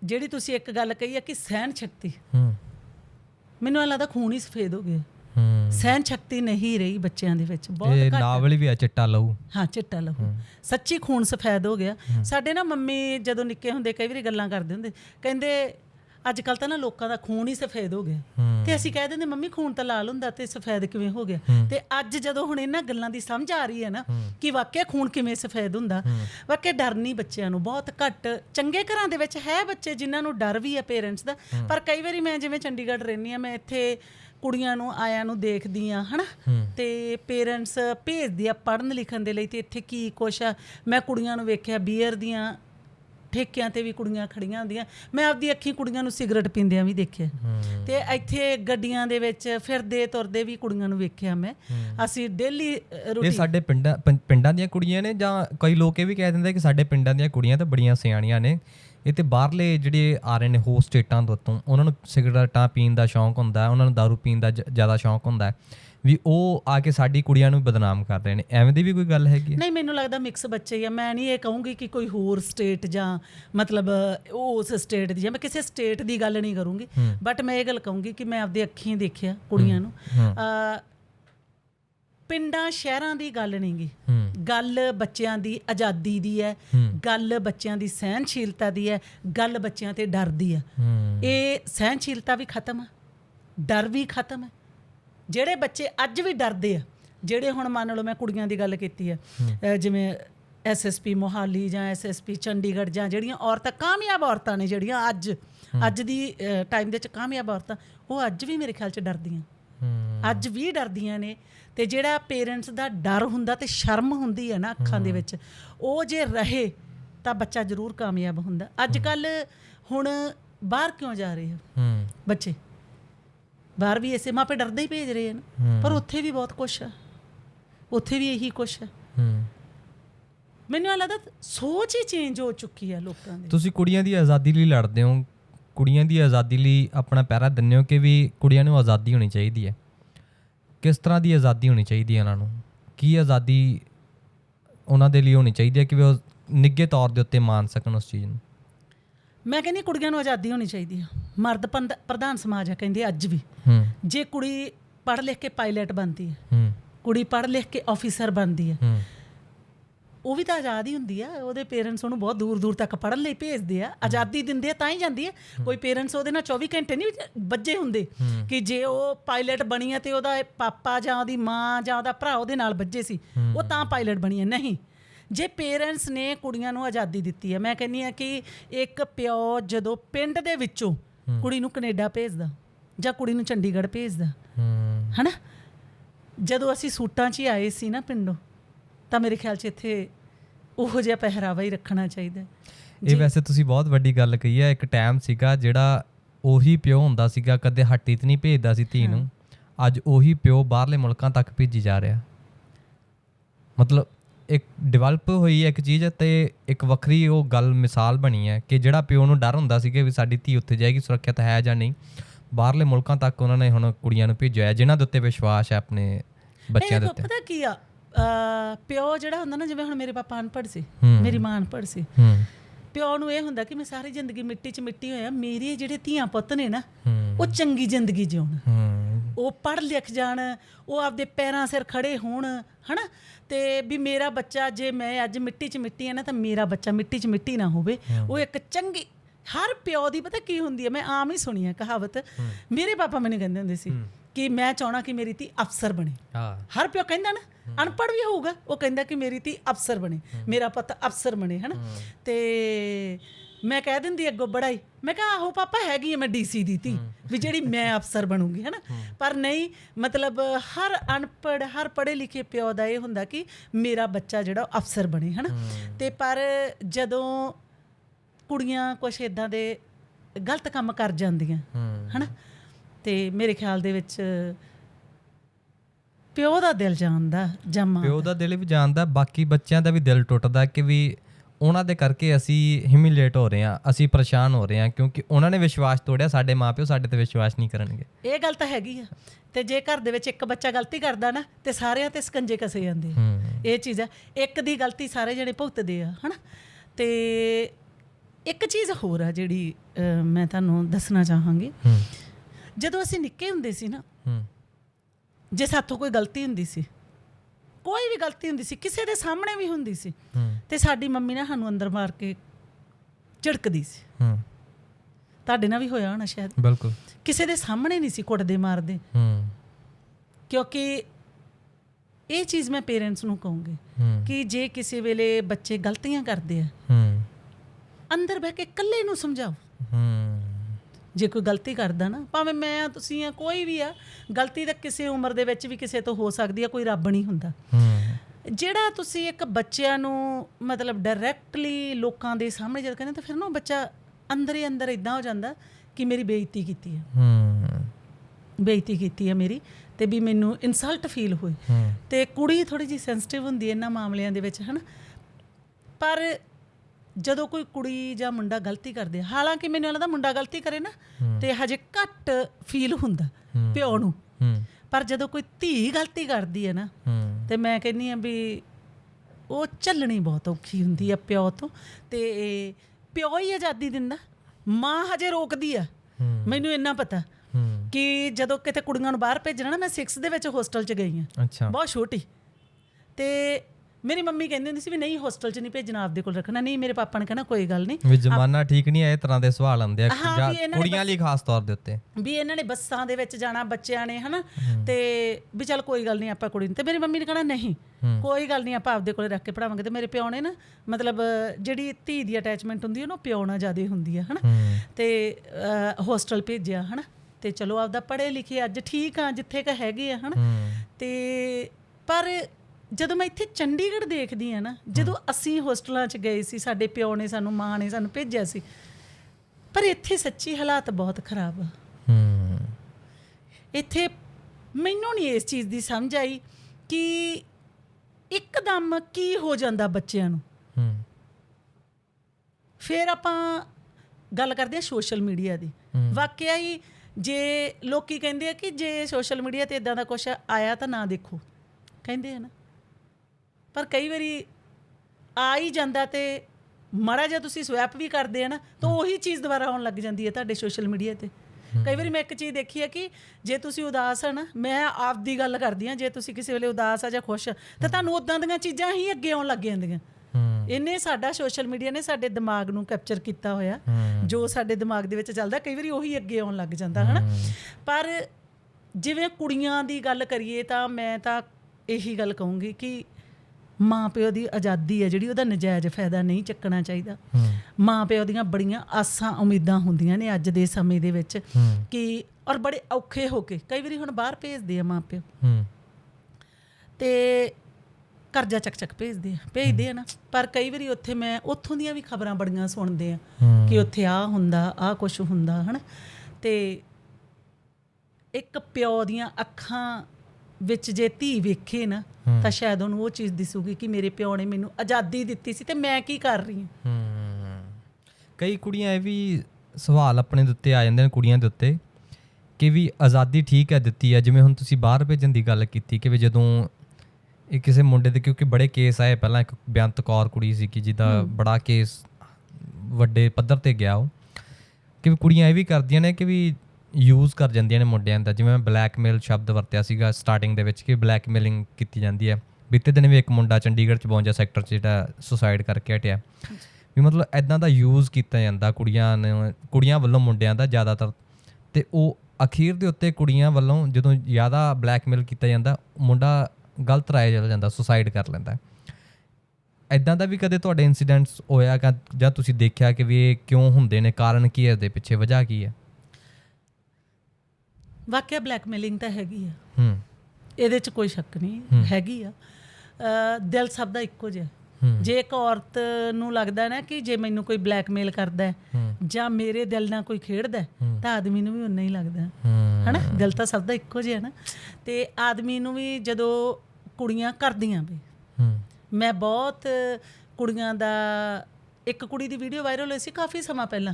ਜਿਹੜੀ ਤੁਸੀਂ ਇੱਕ ਗੱਲ ਕਹੀ ਹੈ ਕਿ ਸਹਿਨ ਸ਼ਕਤੀ ਹੂੰ। ਮੈਨੂੰ ਇਹ ਲੱਗਦਾ ਖੂਨ ਹੀ ਸਫੇਦ ਹੋ ਗਿਆ। ਹੂੰ। ਸਹਿਨ ਸ਼ਕਤੀ ਨਹੀਂ ਰਹੀ ਬੱਚਿਆਂ ਦੇ ਵਿੱਚ ਬਹੁਤ ਇਹ ਘੱਟ। ਨਾਵਲ ਵੀ ਆ ਚਿੱਟਾ ਲਹੂ। ਹਾਂ ਚਿੱਟਾ ਲਹੂ। ਸੱਚੀ ਖੂਨ ਸਫੈਦ ਹੋ ਗਿਆ। ਸਾਡੇ ਨਾ ਮੰਮੀ ਜਦੋਂ ਨਿੱਕੇ ਹੁੰਦੇ ਕਈ ਵਾਰੀ ਗੱਲਾਂ ਕਰਦੇ ਹੁੰਦੇ ਕਹਿੰਦੇ ਅੱਜ ਕੱਲ ਤਾਂ ਨਾ ਲੋਕਾਂ ਦਾ ਖੂਨ ਹੀ ਸਫੇਦ ਹੋ ਗਿਆ। ਤੇ ਅਸੀਂ ਕਹਿ ਦਿੰਦੇ ਮੰਮੀ ਖੂਨ ਤਾਂ ਲਾਲ ਹੁੰਦਾ ਤੇ ਸਫੈਦ ਕਿਵੇਂ ਹੋ ਗਿਆ? ਤੇ ਅੱਜ ਜਦੋਂ ਹੁਣ ਇਹਨਾਂ ਗੱਲਾਂ ਦੀ ਸਮਝ ਆ ਰਹੀ ਹੈ ਨਾ ਕਿ ਵਾਕਿਆ ਖੂਨ ਕਿਵੇਂ ਸਫੈਦ ਹੁੰਦਾ ਵਾਕਿਆ ਡਰ ਨਹੀਂ ਬੱਚਿਆਂ ਨੂੰ ਬਹੁਤ ਘੱਟ। ਚੰਗੇ ਘਰਾਂ ਦੇ ਵਿੱਚ ਹੈ ਬੱਚੇ ਜਿਨ੍ਹਾਂ ਨੂੰ ਡਰ ਵੀ ਹੈ ਪੇਰੈਂਟਸ ਦਾ ਪਰ ਕਈ ਵਾਰੀ ਮੈਂ ਜਿਵੇਂ ਚੰਡੀਗੜ੍ਹ ਰਹਿੰਦੀ ਆ ਮੈਂ ਇੱਥੇ ਕੁੜੀਆਂ ਨੂੰ ਆਇਆਂ ਨੂੰ ਦੇਖਦੀ ਆ ਹਨਾ? ਤੇ ਪੇਰੈਂਟਸ ਭੇਜਦੇ ਆ ਪੜ੍ਹਨ ਲਿਖਣ ਦੇ ਲਈ ਤੇ ਇੱਥੇ ਕੀ ਕੁਛ ਆ। ਮੈਂ ਕੁੜੀਆਂ ਨੂੰ ਵੇਖਿਆ ਬੀਅਰ ਦੀਆਂ ਠੇਕਿਆਂ ਤੇ ਵੀ ਕੁੜੀਆਂ ਖੜੀਆਂ ਹੁੰਦੀਆਂ। ਮੈਂ ਆਪਦੀ ਅੱਖੀਂ ਕੁੜੀਆਂ ਨੂੰ ਸਿਗਰਟ ਪੀਂਦਿਆਂ ਵੀ ਦੇਖਿਆ। ਤੇ ਇੱਥੇ ਗੱਡੀਆਂ ਦੇ ਵਿੱਚ ਫਿਰਦੇ ਤੁਰਦੇ ਵੀ ਕੁੜੀਆਂ ਨੂੰ ਵੇਖਿਆ ਮੈਂ। ਅਸੀਂ ਡੇਲੀ ਇਹ ਰੂਟੀਨ ਸਾਡੇ ਪਿੰਡਾਂ ਪਿੰ- ਪਿੰਡਾਂ ਦੀਆਂ ਕੁੜੀਆਂ ਨੇ ਜਾਂ ਕਈ ਲੋਕ ਇਹ ਵੀ ਕਹਿ ਦਿੰਦੇ ਕਿ ਸਾਡੇ ਪਿੰਡਾਂ ਦੀਆਂ ਕੁੜੀਆਂ ਤਾਂ ਬੜੀਆਂ ਸਿਆਣੀਆਂ ਨੇ। ਇਹ ਤੇ ਬਾਹਰਲੇ ਜਿਹੜੇ ਆ ਰਹੇ ਨੇ ਹੋਰ ਸਟੇਟਾਂ ਤੋਂ ਤੋਂ ਉਹਨਾਂ ਨੂੰ ਸਿਗਰਟਾਂ ਪੀਣ ਦਾ ਸ਼ੌਂਕ ਹੁੰਦਾ ਹੈ ਉਹਨਾਂ ਨੂੰ दारू ਪੀਣ ਦਾ ਜ- ਜ਼ਿਆਦਾ ਸ਼ੌਂਕ ਹੁੰਦਾ। ਹੈ ਵੀ ਉਹ ਆ ਕੇ ਸਾਡੀ ਕੁੜੀਆਂ ਨੂੰ ਬਦਨਾਮ ਕਰ ਰਹੇ ਨੇ। ਐਵੇਂ ਦੀ ਵੀ ਕੋਈ ਗੱਲ ਹੈਗੀ ਨਹੀਂ ਮੈਨੂੰ ਲੱਗਦਾ ਮਿਕਸ ਬੱਚੇ ਆ। ਮੈਂ ਨਹੀਂ ਇਹ ਕਹੂੰਗੀ ਕਿ ਕੋਈ ਹੋਰ ਸਟੇਟ ਜਾਂ ਮਤਲਬ ਉਹ ਉਸ ਸਟੇਟ ਦੀ ਜਾਂ ਮੈਂ ਕਿਸੇ ਸਟੇਟ ਦੀ ਗੱਲ ਨਹੀਂ ਕਰੂੰਗੀ। ਬਟ ਮੈਂ ਇਹ ਗੱਲ ਕਹੂੰਗੀ ਕਿ ਮੈਂ ਆਪਦੀ ਅੱਖੀਂ ਦੇਖਿਆ ਕੁੜੀਆਂ ਨੂੰ। ਪਿੰਡਾਂ ਸ਼ਹਿਰਾਂ ਦੀ ਗੱਲ ਨਹੀਂਗੀ ਹੂੰ। ਗੱਲ ਬੱਚਿਆਂ ਦੀ ਆਜ਼ਾਦੀ ਦੀ ਹੈ। ਗੱਲ ਬੱਚਿਆਂ ਦੀ ਸਹਿਨਸ਼ੀਲਤਾ ਦੀ ਹੈ। ਗੱਲ ਬੱਚਿਆਂ ਤੇ ਡਰ ਦੀ ਹੈ। ਹੂੰ। ਇਹ ਸਹਿਨਸ਼ੀਲਤਾ ਵੀ ਖਤਮ ਹੈ ਡਰ ਵੀ ਖਤਮ ਹੈ। ਜਿਹੜੇ ਬੱਚੇ ਅੱਜ ਵੀ ਡਰਦੇ ਆ ਜਿਹੜੇ ਹੁਣ ਮੰਨ ਲਓ ਮੈਂ ਕੁੜੀਆਂ ਦੀ ਗੱਲ ਕੀਤੀ ਹੈ ਜਿਵੇਂ ਐਸਐਸਪੀ ਮੋਹਾਲੀ ਜਾਂ ਐਸਐਸਪੀ ਚੰਡੀਗੜ੍ਹ ਜਾਂ ਜਿਹੜੀਆਂ ਔਰਤਾਂ ਕਾਮਯਾਬ ਔਰਤਾਂ ਨੇ ਜਿਹੜੀਆਂ ਅੱਜ ਅੱਜ ਦੀ ਟਾਈਮ ਦੇ ਵਿੱਚ ਕਾਮਯਾਬ ਔਰਤਾਂ ਉਹ ਅੱਜ ਵੀ ਮੇਰੇ ਖਿਆਲ 'ਚ ਡਰਦੀਆਂ। ਅੱਜ ਵੀ ਡਰਦੀਆਂ ਨੇ ਤੇ ਜਿਹੜਾ ਪੇਰੈਂਟਸ ਦਾ ਡਰ ਹੁੰਦਾ ਤੇ ਸ਼ਰਮ ਹੁੰਦੀ ਹੈ ਨਾ ਅੱਖਾਂ ਦੇ ਵਿੱਚ ਉਹ ਜੇ ਰਹੇ ਤਾਂ ਬੱਚਾ ਜ਼ਰੂਰ ਕਾਮਯਾਬ ਹੁੰਦਾ। ਅੱਜ ਕੱਲ ਹੁਣ ਬਾਹਰ ਕਿਉਂ ਜਾ ਰਹੇ ਆ ਹੂੰ। ਬੱਚੇ। ਬਾਹਰ ਵੀ ਐਸੇ ਮਾਪੇ ਡਰਦੇ ਹੀ ਭੇਜ ਰਹੇ ਹਨ। ਪਰ ਉੱਥੇ ਵੀ ਬਹੁਤ ਕੁਛ ਹੈ। ਉੱਥੇ ਵੀ ਇਹੀ ਕੁਛ ਹੈ। ਮੈਨੂੰ ਲੱਗਦਾ ਸੋਚ ਹੀ ਚੇਂਜ ਹੋ ਚੁੱਕੀ ਹੈ ਲੋਕਾਂ ਦੀ। ਤੁਸੀਂ ਕੁੜੀਆਂ ਦੀ ਆਜ਼ਾਦੀ ਲਈ ਲੜਦੇ ਹੋ। ਕੁੜੀਆਂ ਦੀ ਆਜ਼ਾਦੀ ਲਈ ਆਪਣਾ ਪਹਿਰਾ ਦਿੰਦੇ ਹੋ ਕਿ ਵੀ ਕੁੜੀਆਂ ਨੂੰ ਆਜ਼ਾਦੀ ਹੋਣੀ ਚਾਹੀਦੀ ਹੈ। ਕਿਸ ਤਰ੍ਹਾਂ ਦੀ ਆਜ਼ਾਦੀ ਹੋਣੀ ਚਾਹੀਦੀ ਹੈ ਉਹਨਾਂ ਨੂੰ? ਕੀ ਆਜ਼ਾਦੀ ਉਹਨਾਂ ਦੇ ਲਈ ਹੋਣੀ ਚਾਹੀਦੀ ਹੈ ਕਿ ਵੀ ਉਹ ਨਿੱਘੇ ਤੌਰ ਦੇ ਉੱਤੇ ਮੰਨ ਸਕਣ ਉਸ ਚੀਜ਼ ਨੂੰ? ਮੈਂ ਕਹਿੰਦੀ ਕੁੜੀਆਂ ਨੂੰ ਆਜ਼ਾਦੀ ਹੋਣੀ ਚਾਹੀਦੀ ਆ। ਮਰਦ ਪੰਦ- ਪ੍ਰਧਾਨ ਸਮਾਜ ਹੈ ਕਹਿੰਦੇ ਅੱਜ ਵੀ। ਹੂੰ। ਜੇ ਕੁੜੀ ਪੜ੍ਹ ਲਿਖ ਕੇ ਪਾਇਲਟ ਬਣਦੀ ਹੈ ਹੂੰ। ਕੁੜੀ ਪੜ੍ਹ ਲਿਖ ਕੇ ਆਫੀਸਰ ਬਣਦੀ ਹੈ ਹੂੰ। ਉਹ ਵੀ ਤਾਂ ਆਜ਼ਾਦ ਹੀ ਹੁੰਦੀ ਆ। ਉਹਦੇ ਪੇਰੈਂਟਸ ਉਹਨੂੰ ਬਹੁਤ ਦੂਰ ਦੂਰ ਤੱਕ ਪੜ੍ਹਨ ਲਈ ਭੇਜਦੇ ਆ। ਆਜ਼ਾਦੀ ਦਿੰਦੇ ਆ ਤਾਂ ਹੀ ਜਾਂਦੀ ਹੈ। ਕੋਈ ਪੇਰੈਂਟਸ ਉਹਦੇ ਨਾਲ 24 ਘੰਟੇ ਨਹੀਂ ਵੱਜੇ ਹੁੰਦੇ ਕਿ ਜੇ ਉਹ ਪਾਇਲਟ ਬਣੀ ਹੈ ਤੇ ਉਹਦਾ ਇਹ ਪਾਪਾ ਜਾਂ ਉਹਦੀ ਮਾਂ ਜਾਂ ਉਹਦਾ ਭਰਾ ਉਹਦੇ ਨਾਲ ਵੱਜੇ ਸੀ ਉਹ ਤਾਂ ਪਾਇਲਟ ਬਣੀ ਹੈ ਨਹੀਂ ਜੇ ਪੇਰੈਂਟਸ ਨੇ ਕੁੜੀਆਂ ਨੂੰ ਆਜ਼ਾਦੀ ਦਿੱਤੀ ਹੈ ਮੈਂ ਕਹਿੰਨੀ ਆ ਕਿ ਇੱਕ ਪਿਓ ਜਦੋਂ ਪਿੰਡ ਦੇ ਵਿੱਚੋਂ ਕੁੜੀ ਨੂੰ ਕੈਨੇਡਾ ਭੇਜਦਾ ਜਾਂ ਕੁੜੀ ਨੂੰ ਚੰਡੀਗੜ੍ਹ ਭੇਜਦਾ ਹਨਾ? ਜਦੋਂ ਅਸੀਂ ਸੂਟਾਂ 'ਚ ਹੀ ਆਏ ਸੀ ਨਾ ਪਿੰਡੋਂ ਤਾਂ ਮੇਰੇ ਖਿਆਲ 'ਚ ਇੱਥੇ ਉਹੋ ਜਿਹਾ ਪਹਿਰਾਵਾ ਹੀ ਰੱਖਣਾ ਚਾਹੀਦਾ। ਇਹ ਵੈਸੇ ਤੁਸੀਂ ਬਹੁਤ ਵੱਡੀ ਗੱਲ ਕਹੀ ਹੈ ਇੱਕ ਟਾਈਮ ਸੀਗਾ ਜਿਹੜਾ ਉਹੀ ਪਿਓ ਹੁੰਦਾ ਸੀਗਾ ਕਦੇ ਹੱਟੀ ਤੇ ਨਹੀਂ ਭੇਜਦਾ ਸੀ ਧੀ ਨੂੰ। ਅੱਜ ਉਹੀ ਪਿਓ ਬਾਹਰਲੇ ਮੁਲਕਾਂ ਤੱਕ ਭੇਜੀ ਜਾ ਰਿਹਾ। ਮਤਲਬ ਇੱਕ ਡਿਵੈਲਪ ਹੋਈ ਹੈ ਇੱਕ ਚੀਜ਼ ਤੇ ਇੱਕ ਵੱਖਰੀ ਉਹ ਗੱਲ ਮਿਸਾਲ ਬਣੀ ਹੈ ਕਿ ਜਿਹੜਾ ਪਿਓ ਨੂੰ ਡਰ ਹੁੰਦਾ ਸੀ ਕਿ ਵੀ ਸਾਡੀ ਧੀ ਉੱਥੇ ਜਾਏਗੀ ਸੁਰੱਖਿਅਤ ਹੈ ਜਾਂ ਨਹੀਂ। ਬਾਹਰਲੇ ਮੁਲਕਾਂ ਤੱਕ ਉਹਨਾਂ ਨੇ ਹੁਣ ਕੁੜੀਆਂ ਨੂੰ ਭੇਜਿਆ ਹੈ ਜਿਨ੍ਹਾਂ ਦੇ ਉੱਤੇ ਵਿਸ਼ਵਾਸ ਹੈ ਆਪਣੇ ਬੱਚਿਆਂ ਦੇ ਇਹ ਉੱਤੇ। ਪਤਾ ਕੀ ਆ? ਪਿਓ ਜਿਹੜਾ ਹੁੰਦਾ ਨਾ ਜਿਵੇਂ ਹੁਣ ਮੇਰੇ ਪਾਪਾ ਅਨਪੜ੍ਹ ਸੀ। ਮੇਰੀ ਮਾਂ ਅਨਪੜ੍ਹ ਸੀ। ਪਿਓ ਨੂੰ ਇਹ ਹੁੰਦਾ ਕਿ ਮੈਂ ਸਾਰੀ ਜ਼ਿੰਦਗੀ ਮਿੱਟੀ 'ਚ ਮਿੱਟੀ ਹੋਇਆ ਮੇਰੇ ਜਿਹੜੇ ਧੀਆਂ ਪੁੱਤ ਨੇ ਨਾ ਉਹ ਚੰਗੀ ਜ਼ਿੰਦਗੀ ਜਿਉਣ। ਉਹ ਪੜ੍ਹ ਲਿਖ ਜਾਣ ਉਹ ਆਪਦੇ ਪੈਰਾਂ ਸਿਰ ਖੜੇ ਹੋਣ ਹਨਾ? ਤੇ ਵੀ ਮੇਰਾ ਬੱਚਾ ਜੇ ਮੈਂ ਅੱਜ ਮਿੱਟੀ 'ਚ ਮਿੱਟੀ ਹੈ ਨਾ ਤਾਂ ਮੇਰਾ ਬੱਚਾ ਮਿੱਟੀ 'ਚ ਮਿੱਟੀ ਨਾ ਹੋਵੇ। ਉਹ ਇੱਕ ਚੰਗੀ ਹਰ ਪਿਓ ਦੀ ਪਤਾ ਕੀ ਹੁੰਦੀ ਹੈ ਮੈਂ ਆਮ ਹੀ ਸੁਣੀ ਹੈ ਕਹਾਵਤ। ਮੇਰੇ ਪਾਪਾ ਮੈਨੂੰ ਕਹਿੰਦੇ ਹੁੰਦੇ ਸੀ ਕਿ ਮੈਂ ਚਾਹਣਾ ਕਿ ਮੇਰੀ ਧੀ ਅਫਸਰ ਬਣੇ। ਹਾਂ। ਹਰ ਪਿਓ ਕਹਿੰਦਾ ਨਾ ਅਨਪੜ੍ਹ ਵੀ ਹੋਊਗਾ ਉਹ ਕਹਿੰਦਾ ਕਿ ਮੇਰੀ ਧੀ ਅਫਸਰ ਬਣੇ। ਮੇਰਾ ਪੁੱਤ ਅਫਸਰ ਬਣੇ ਹਨਾ? ਤੇ ਮੈਂ ਕਹਿ ਦਿੰਦੀ ਅੱਗੋਂ ਬੜਾਈ। ਮੈਂ ਕਿਹਾ ਆਹੋ ਪਾਪਾ ਹੈਗੀ ਆ ਮੈਂ ਡੀਸੀ ਦੀ ਧੀ ਵੀ ਜਿਹੜੀ ਮੈਂ ਅਫਸਰ ਬਣੂਗੀ ਹਨਾ? ਪਰ ਨਹੀਂ ਮਤਲਬ ਹਰ ਅਨਪੜ੍ਹ ਹਰ ਪੜ੍ਹੇ ਲਿਖੇ ਪਿਓ ਦਾ ਇਹ ਹੁੰਦਾ ਕਿ ਮੇਰਾ ਬੱਚਾ ਜਿਹੜਾ ਅਫਸਰ ਬਣੇ ਹਨਾ? ਤੇ ਪਰ ਜਦੋਂ ਕੁੜੀਆਂ ਕੁਛ ਇਦਾਂ ਦੇ ਗਲਤ ਕੰਮ ਕਰ ਜਾਂਦੀਆਂ ਹੂੰ। ਹਨਾ? ਤੇ ਮੇਰੇ ਖਿਆਲ ਦੇ ਵਿੱਚ ਪਿਓ ਦਾ ਦਿਲ ਜਾਣਦਾ ਜਾਂ ਮਾਂ ਪਿਓ ਦਾ ਦਿਲ ਵੀ ਜਾਣਦਾ ਬਾਕੀ ਬੱਚਿਆਂ ਦਾ ਵੀ ਦਿਲ ਟੁੱਟਦਾ ਕਿ ਵੀ ਉਹਨਾਂ ਦੇ ਕਰਕੇ ਅਸੀਂ ਹਿਮਿਲੇਟ ਹੋ ਰਹੇ ਹਾਂ ਅਸੀਂ ਪਰੇਸ਼ਾਨ ਹੋ ਰਹੇ ਹਾਂ ਕਿਉਂਕਿ ਉਹਨਾਂ ਨੇ ਵਿਸ਼ਵਾਸ ਤੋੜਿਆ ਸਾਡੇ ਮਾਪਿਓ ਸਾਡੇ ਤੇ ਵਿਸ਼ਵਾਸ ਨਹੀਂ ਕਰਨਗੇ। ਇਹ ਗੱਲ ਤਾਂ ਹੈਗੀ ਆ। ਤੇ ਜੇ ਘਰ ਦੇ ਵਿੱਚ ਇੱਕ ਬੱਚਾ ਗਲਤੀ ਕਰਦਾ ਨਾ ਤੇ ਸਾਰਿਆਂ ਤੇ ਸਕੰਜੇ ਕਸੇ ਜਾਂਦੇ ਆ। ਇਹ ਚੀਜ਼ ਹੈ ਇੱਕ ਦੀ ਗਲਤੀ ਸਾਰੇ ਜਣੇ ਭੁਗਤਦੇ ਆ ਹਨਾ? ਤੇ ਇੱਕ ਚੀਜ਼ ਹੋਰ ਆ ਜਿਹੜੀ ਅਹ, ਮੈਂ ਤੁਹਾਨੂੰ ਦੱਸਣਾ ਚਾਹਾਂਗੀ। ਹੂੰ। ਜਦੋਂ ਅਸੀਂ ਨਿੱਕੇ ਹੁੰਦੇ ਸੀ ਨਾ ਹੂੰ। ਜੇ ਸਾਥੋਂ ਕੋਈ ਗਲਤੀ ਹੁੰਦੀ ਸੀ ਕੋਈ ਵੀ ਗਲਤੀ ਹੁੰਦੀ ਸੀ ਕਿਸੇ ਦੇ ਸਾਹਮਣੇ ਵੀ ਹੁੰਦੀ ਸੀ ਹੂੰ। ਤੇ ਸਾਡੀ ਮੰਮੀ ਨੇ ਸਾਨੂੰ ਅੰਦਰ ਮਾਰ ਕੇ ਝਿੜਕਦੀ ਸੀ। ਹੂੰ। ਤੁਹਾਡੇ ਨਾਲ ਵੀ ਹੋਇਆ ਹੋਣਾ ਸ਼ਾਇਦ। ਬਿਲਕੁਲ। ਕਿਸੇ ਦੇ ਸਾਹਮਣੇ ਨਹੀਂ ਸੀ ਕੁੱਟਦੇ ਮਾਰਦੇ। ਹੂੰ। ਕਿਉਂਕਿ ਇਹ ਚੀਜ਼ ਮੈਂ ਪੇਰੈਂਟਸ ਨੂੰ ਕਹੂੰਗੀ ਕਿ ਜੇ ਕਿਸੇ ਵੇਲੇ ਬੱਚੇ ਗਲਤੀਆਂ ਕਰਦੇ ਆ ਹੂੰ। ਅੰਦਰ ਬਹਿ ਕੇ ਇਕੱਲੇ ਨੂੰ ਸਮਝਾਓ। ਹੂੰ। ਜੇ ਕੋਈ ਗਲਤੀ ਕਰਦਾ ਨਾ ਭਾਵੇਂ ਮੈਂ ਆ ਤੁਸੀਂ ਆ ਕੋਈ ਵੀ ਆ ਗਲਤੀ ਤਾਂ ਕਿਸੇ ਉਮਰ ਦੇ ਵਿੱਚ ਵੀ ਕਿਸੇ ਤੋਂ ਹੋ ਸਕਦੀ ਆ ਕੋਈ ਰੱਬ ਨਹੀਂ ਹੁੰਦਾ। ਹੂੰ। ਜਿਹੜਾ ਤੁਸੀਂ ਇੱਕ ਬੱਚਿਆਂ ਨੂੰ ਮਤਲਬ ਡਾਇਰੈਕਟਲੀ ਲੋਕਾਂ ਦੇ ਸਾਹਮਣੇ ਜਦ ਕਹਿੰਦੇ ਤਾਂ ਫਿਰ ਨਾ ਉਹ ਬੱਚਾ ਅੰਦਰ ਹੀ ਅੰਦਰ ਇਦਾਂ ਹੋ ਜਾਂਦਾ ਕਿ ਮੇਰੀ ਬੇਇੱਜ਼ਤੀ ਕੀਤੀ ਹੈ। ਹੂੰ। ਬੇਇੱਜ਼ਤੀ ਕੀਤੀ ਹੈ ਮੇਰੀ ਤੇ ਵੀ ਮੈਨੂੰ ਇਨਸਲਟ ਫੀਲ ਹੋਈ। ਤੇ ਕੁੜੀ ਥੋੜੀ ਜੀ ਸੈਂਸਿਟਿਵ ਹੁੰਦੀ ਹੈ ਇਹਨਾਂ ਮਾਮਲਿਆਂ ਦੇ ਵਿੱਚ ਹਨਾ? ਪਰ ਜਦੋਂ ਕੋਈ ਕੁੜੀ ਜਾਂ ਮੁੰਡਾ ਗਲਤੀ ਕਰਦੇ ਹਾਲਾਂਕਿ ਮੈਨੂੰ ਲੱਗਦਾ ਮੁੰਡਾ ਗਲਤੀ ਕਰੇ ਨਾ ਤੇ ਹਜੇ ਘੱਟ ਫੀਲ ਹੁੰਦਾ ਪਿਓ ਨੂੰ। ਪਰ ਜਦੋਂ ਕੋਈ ਧੀ ਗਲਤੀ ਕਰਦੀ ਹੈ ਨਾ ਹੂੰ। ਤੇ ਮੈਂ ਕਹਿੰਨੀ ਆ ਵੀ ਉਹ ਚੱਲਣੀ ਬਹੁਤ ਔਖੀ ਹੁੰਦੀ ਆ ਪਿਓ ਤੋਂ ਤੇ ਪਿਓ ਹੀ ਆਜ਼ਾਦੀ ਦਿੰਦਾ ਮਾਂ ਹਜੇ ਰੋਕਦੀ ਆ। ਮੈਨੂੰ ਇੰਨਾ ਪਤਾ ਕਿ ਜਦੋਂ ਕਿਤੇ ਕੁੜੀਆਂ ਨੂੰ ਬਾਹਰ ਭੇਜਣਾ ਨਾ ਮੈਂ 6 ਦੇ ਵਿੱਚ ਹੋਸਟਲ 'ਚ ਗਈ ਆ ਬਹੁਤ ਛੋਟੀ। ਤੇ ਮੇਰੀ ਮੰਮੀ ਕਹਿੰਦੀ ਹੁੰਦੀ ਸੀ ਵੀ ਨਹੀਂ ਹੋਸਟਲ 'ਚ ਨਹੀਂ ਭੇਜਣਾ ਆਪਦੇ ਕੋਲ ਰੱਖਣਾ। ਨਹੀਂ ਮੇਰੇ ਪਾਪਾ ਨੇ ਕਹਿਣਾ ਕੋਈ ਗੱਲ ਨਹੀਂ। ਵੀ ਜ਼ਮਾਨਾ ਠੀਕ ਨਹੀਂ ਹੈ ਇਹ ਤਰ੍ਹਾਂ ਦੇ ਸਵਾਲ ਆਉਂਦੇ ਆ। ਹਾਂ, ਜਾਂ ਵੀ ਇਹਨਾਂ ਨੇ ਕੁੜੀਆਂ ਲਈ ਖਾਸ ਤੌਰ ਦੇ ਉੱਤੇ। ਵੀ ਇਹਨਾਂ ਨੇ ਬੱਸਾਂ ਦੇ ਵਿੱਚ ਜਾਣਾ ਬੱਚਿਆਂ ਨੇ ਹਨਾ? ਤੇ ਵੀ ਚੱਲ ਕੋਈ ਗੱਲ ਨਹੀਂ ਆਪਾਂ ਕੁੜੀ ਨੂੰ ਤੇ ਮੇਰੀ ਮੰਮੀ ਨੇ ਕਹਿਣਾ ਨਹੀਂ ਕੋਈ ਗੱਲ ਨਹੀਂ ਆਪਾਂ ਆਪਦੇ ਕੋਲੇ ਰੱਖ ਕੇ ਪੜਾਵਾਂਗੇ ਤੇ ਮੇਰੇ ਪਿਓ ਨੇ ਨਾ ਮਤਲਬ ਜਿਹੜੀ ਧੀ ਦੀ ਅਟੈਚਮੈਂਟ ਹੁੰਦੀ ਹੈ ਨਾ ਉਹ ਪਿਓ ਨਾਲ ਜ਼ਿਆਦਾ ਹੁੰਦੀ ਹੈ ਹਨਾ? ਤੇ ਹੋਸਟਲ ਭੇਜਿਆ ਹਨਾ? ਤੇ ਚਲੋ ਆਪਦਾ ਪੜ੍ਹੇ ਲਿਖੇ ਅੱਜ ਠੀਕ ਆ ਜਿੱਥੇ ਕ ਹੈਗੇ ਆ ਹਨਾ? ਤੇ ਪਰ ਜਦੋਂ ਮੈਂ ਇੱਥੇ ਚੰਡੀਗੜ੍ਹ ਦੇਖਦੀ ਆ ਨਾ ਜਦੋਂ ਅਸੀਂ ਹੋਸਟਲਾਂ 'ਚ ਗਏ ਸੀ ਸਾਡੇ ਪਿਓ ਨੇ ਸਾਨੂੰ ਮਾਂ ਨੇ ਸਾਨੂੰ ਭੇਜਿਆ ਸੀ ਪਰ ਇੱਥੇ ਸੱਚੀ ਹਾਲਾਤ ਬਹੁਤ ਖਰਾਬ ਆ। ਹੂੰ ਇੱਥੇ ਮੈਨੂੰ ਨਹੀਂ ਇਸ ਚੀਜ਼ ਦੀ ਸਮਝ ਆਈ ਕਿ ਇੱਕਦਮ ਕੀ ਹੋ ਜਾਂਦਾ ਬੱਚਿਆਂ ਨੂੰ। ਹੂੰ ਫਿਰ ਆਪਾਂ ਗੱਲ ਕਰਦੇ ਹਾਂ ਸੋਸ਼ਲ ਮੀਡੀਆ ਦੀ। ਵਾਕਿਆ ਹੀ ਜੇ ਲੋਕੀ ਕਹਿੰਦੇ ਆ ਕਿ ਜੇ ਸੋਸ਼ਲ ਮੀਡੀਆ ਤੇ ਇਦਾਂ ਦਾ ਕੁਝ ਆਇਆ ਤਾਂ ਨਾ ਦੇਖੋ। ਕਹਿੰਦੇ ਆ ਨਾ। ਪਰ ਕਈ ਵਾਰੀ ਆ ਹੀ ਜਾਂਦਾ ਤੇ ਮਾੜਾ ਜਿਹਾ ਤੁਸੀਂ ਸਵੈਪ ਵੀ ਕਰਦੇ ਆ ਨਾ ਤਾਂ ਉਹੀ ਚੀਜ਼ ਦੁਬਾਰਾ ਆਉਣ ਲੱਗ ਜਾਂਦੀ ਹੈ ਤੁਹਾਡੇ ਸੋਸ਼ਲ ਮੀਡੀਆ ਤੇ। ਕਈ ਵਾਰੀ ਮੈਂ ਇੱਕ ਚੀਜ਼ ਦੇਖੀ ਹੈ ਕਿ ਜੇ ਤੁਸੀਂ ਉਦਾਸ ਆ ਨਾ ਮੈਂ ਆਪਦੀ ਗੱਲ ਕਰਦੀ ਆ ਜੇ ਤੁਸੀਂ ਕਿਸੇ ਵੇਲੇ ਉਦਾਸ ਆ ਜਾਂ ਖੁਸ਼ ਆ, ਤਾਂ ਤੁਹਾਨੂੰ ਉਦਾਂ ਦੀਆਂ ਚੀਜ਼ਾਂ ਹੀ ਅੱਗੇ ਆਉਣ ਲੱਗ ਜਾਂਦੀਆਂ। ਇਹਨੇ ਸਾਡਾ ਸੋਸ਼ਲ ਮੀਡੀਆ ਨੇ ਸਾਡੇ ਦਿਮਾਗ ਨੂੰ ਕੈਪਚਰ ਕੀਤਾ ਹੋਇਆ ਜੋ ਸਾਡੇ ਦਿਮਾਗ ਦੇ ਵਿੱਚ ਚੱਲਦਾ ਕਈ ਵਾਰੀ ਉਹੀ ਅੱਗੇ ਆਉਣ ਲੱਗ ਜਾਂਦਾ ਹਨਾ? ਪਰ ਜਿਵੇਂ ਕੁੜੀਆਂ ਦੀ ਗੱਲ ਕਰੀਏ ਤਾਂ ਮੈਂ ਤਾਂ ਇਹੀ ਗੱਲ ਕਹੂੰਗੀ ਕਿ ਮਾਂ ਪਿਓ ਦੀ ਆਜ਼ਾਦੀ ਹੈ ਜਿਹੜੀ ਉਹਦਾ ਨਜਾਇਜ਼ ਫਾਇਦਾ ਨਹੀਂ ਚੱਕਣਾ ਚਾਹੀਦਾ। ਮਾਂ ਪਿਓ ਦੀਆਂ ਬੜੀਆਂ ਆਸਾਂ ਉਮੀਦਾਂ ਹੁੰਦੀਆਂ ਨੇ ਅੱਜ ਦੇ ਸਮੇਂ ਦੇ ਵਿੱਚ ਕਿ ਔਰ ਬੜੇ ਔਖੇ ਹੋ ਕੇ ਕਈ ਵਾਰੀ ਹੁਣ ਬਾਹਰ ਭੇਜਦੇ ਆ ਮਾਂ ਪਿਓ। ਹੂੰ। ਤੇ ਕਰਜ਼ਾ ਚੱਕ ਚੱਕ ਭੇਜਦੇ ਆ ਭੇਜਦੇ ਆ ਨਾ। ਪਰ ਕਈ ਵਾਰੀ ਉੱਥੇ ਮੈਂ ਉੱਥੋਂ ਦੀਆਂ ਵੀ ਖਬਰਾਂ ਬੜੀਆਂ ਸੁਣਦੇ ਆ ਕਿ ਉੱਥੇ ਆ ਹੁੰਦਾ ਆ ਕੁਝ ਹੁੰਦਾ ਹਨਾ। ਤੇ ਇੱਕ ਪਿਓ ਦੀਆਂ ਅੱਖਾਂ ਵਿੱਚ ਜੇ ਧੀ ਵੇਖੇ ਨਾ ਤਾਂ ਸ਼ਾਇਦ ਉਹਨੂੰ ਉਹ ਚੀਜ਼ ਦਿਸੂਗੀ ਕਿ ਮੇਰੇ ਪਿਓ ਨੇ ਮੈਨੂੰ ਆਜ਼ਾਦੀ ਦਿੱਤੀ ਸੀ ਤੇ ਮੈਂ ਕੀ ਕਰ ਰਹੀ ਹਾਂ। ਕਈ ਕੁੜੀਆਂ ਇਹ ਵੀ ਸਵਾਲ ਆਪਣੇ ਦੇ ਉੱਤੇ ਆ ਜਾਂਦੇ ਨੇ ਕੁੜੀਆਂ ਦੇ ਉੱਤੇ ਕਿ ਵੀ ਆਜ਼ਾਦੀ ਠੀਕ ਹੈ ਦਿੱਤੀ ਹੈ। ਜਿਵੇਂ ਹੁਣ ਤੁਸੀਂ ਬਾਹਰ ਭੇਜਣ ਦੀ ਗੱਲ ਕੀਤੀ ਕਿ ਵੀ ਜਦੋਂ ਇਹ ਕਿਸੇ ਮੁੰਡੇ ਦੇ ਕਿਉਂਕਿ ਬੜੇ ਕੇਸ ਆਏ ਪਹਿਲਾਂ ਇੱਕ ਬੇਅੰਤ ਕੌਰ ਕੁੜੀ ਸੀ ਕਿ ਜਿਹਦਾ ਬੜਾ ਕੇਸ ਵੱਡੇ ਪੱਧਰ ਤੇ ਗਿਆ ਉਹ। ਕਿ ਵੀ ਕੁੜੀਆਂ ਇਹ ਵੀ ਕਰਦੀਆਂ ਨੇ ਕਿ ਵੀ ਯੂਜ਼ ਕਰ ਜਾਂਦੀਆਂ ਨੇ ਮੁੰਡਿਆਂ ਦਾ। ਜਿਵੇਂ ਮੈਂ ਬਲੈਕਮੇਲ ਸ਼ਬਦ ਵਰਤਿਆ ਸੀਗਾ ਸਟਾਰਟਿੰਗ ਦੇ ਵਿੱਚ ਕਿ ਬਲੈਕਮੇਲਿੰਗ ਕੀਤੀ ਜਾਂਦੀ ਹੈ। ਬੀਤੇ ਦਿਨ ਵੀ ਇੱਕ ਮੁੰਡਾ ਚੰਡੀਗੜ੍ਹ ਚ 52 ਸੈਕਟਰ ਚ ਜਿਹੜਾ ਸੁਸਾਈਡ ਕਰਕੇ ਹਟਿਆ। ਵੀ ਮਤਲਬ ਐਦਾਂ ਦਾ ਯੂਜ਼ ਕੀਤਾ ਜਾਂਦਾ ਕੁੜੀਆਂ ਨੇ ਕੁੜੀਆਂ ਵੱਲੋਂ ਮੁੰਡਿਆਂ ਦਾ ਜ਼ਿਆਦਾਤਰ। ਤੇ ਉਹ ਅਖੀਰ ਦੇ ਉੱਤੇ ਕੁੜੀਆਂ ਵੱਲੋਂ ਜਦੋਂ ਜ਼ਿਆਦਾ ਬਲੈਕਮੇਲ ਕੀਤਾ ਜਾਂਦਾ ਮੁੰਡਾ ਗਲਤ ਰਾਏ ਚਲਾ ਜਾਂਦਾ ਸੁਸਾਈਡ ਕਰ ਲੈਂਦਾ। ਐਦਾਂ ਦਾ ਵੀ ਕਦੇ ਤੁਹਾਡੇ ਇਨਸੀਡੈਂਟਸ ਹੋਇਆ ਕਿ ਜਾਂ ਤੁਸੀਂ ਦੇਖਿਆ ਕਿ ਵੀ ਇਹ ਕਿਉਂ ਹੁੰਦੇ ਨੇ ਕਾਰਨ ਕੀ ਹੈ ਇਹਦੇ ਪਿੱਛੇ ਵਜ੍ਹਾ ਕੀ ਹੈ? ਵਾਕਿਆ ਬਲੈਕਮੇਲਿੰਗ ਤਾਂ ਹੈਗੀ ਆ। ਹੂੰ। ਇਹਦੇ 'ਚ ਕੋਈ ਸ਼ੱਕ ਨਹੀਂ ਹੈਗੀ ਆ। ਦਿਲ ਸਭ ਦਾ ਇੱਕੋ ਜਿਹਾ। ਜੇ ਇੱਕ ਔਰਤ ਨੂੰ ਲੱਗਦਾ ਨਾ ਕਿ ਜੇ ਮੈਨੂੰ ਕੋਈ ਬਲੈਕਮੇਲ ਕਰਦਾ ਹੈ ਜਾਂ ਮੇਰੇ ਦਿਲ ਨਾਲ ਕੋਈ ਖੇਡਦਾ ਤਾਂ ਆਦਮੀ ਨੂੰ ਵੀ ਉਨਾ ਹੀ ਲੱਗਦਾ ਹਨਾ? ਦਿਲ ਤਾਂ ਸਭ ਦਾ ਇੱਕੋ ਜਿਹਾ ਨਾ। ਤੇ ਆਦਮੀ ਨੂੰ ਵੀ ਜਦੋਂ ਕੁੜੀਆਂ ਕਰਦੀਆਂ ਵੀ। ਮੈਂ ਬਹੁਤ ਕੁੜੀਆਂ ਦਾ ਇੱਕ ਕੁੜੀ ਦੀ ਵੀਡੀਓ ਵਾਇਰਲ ਹੋਈ ਸੀ ਕਾਫੀ ਸਮਾਂ ਪਹਿਲਾਂ।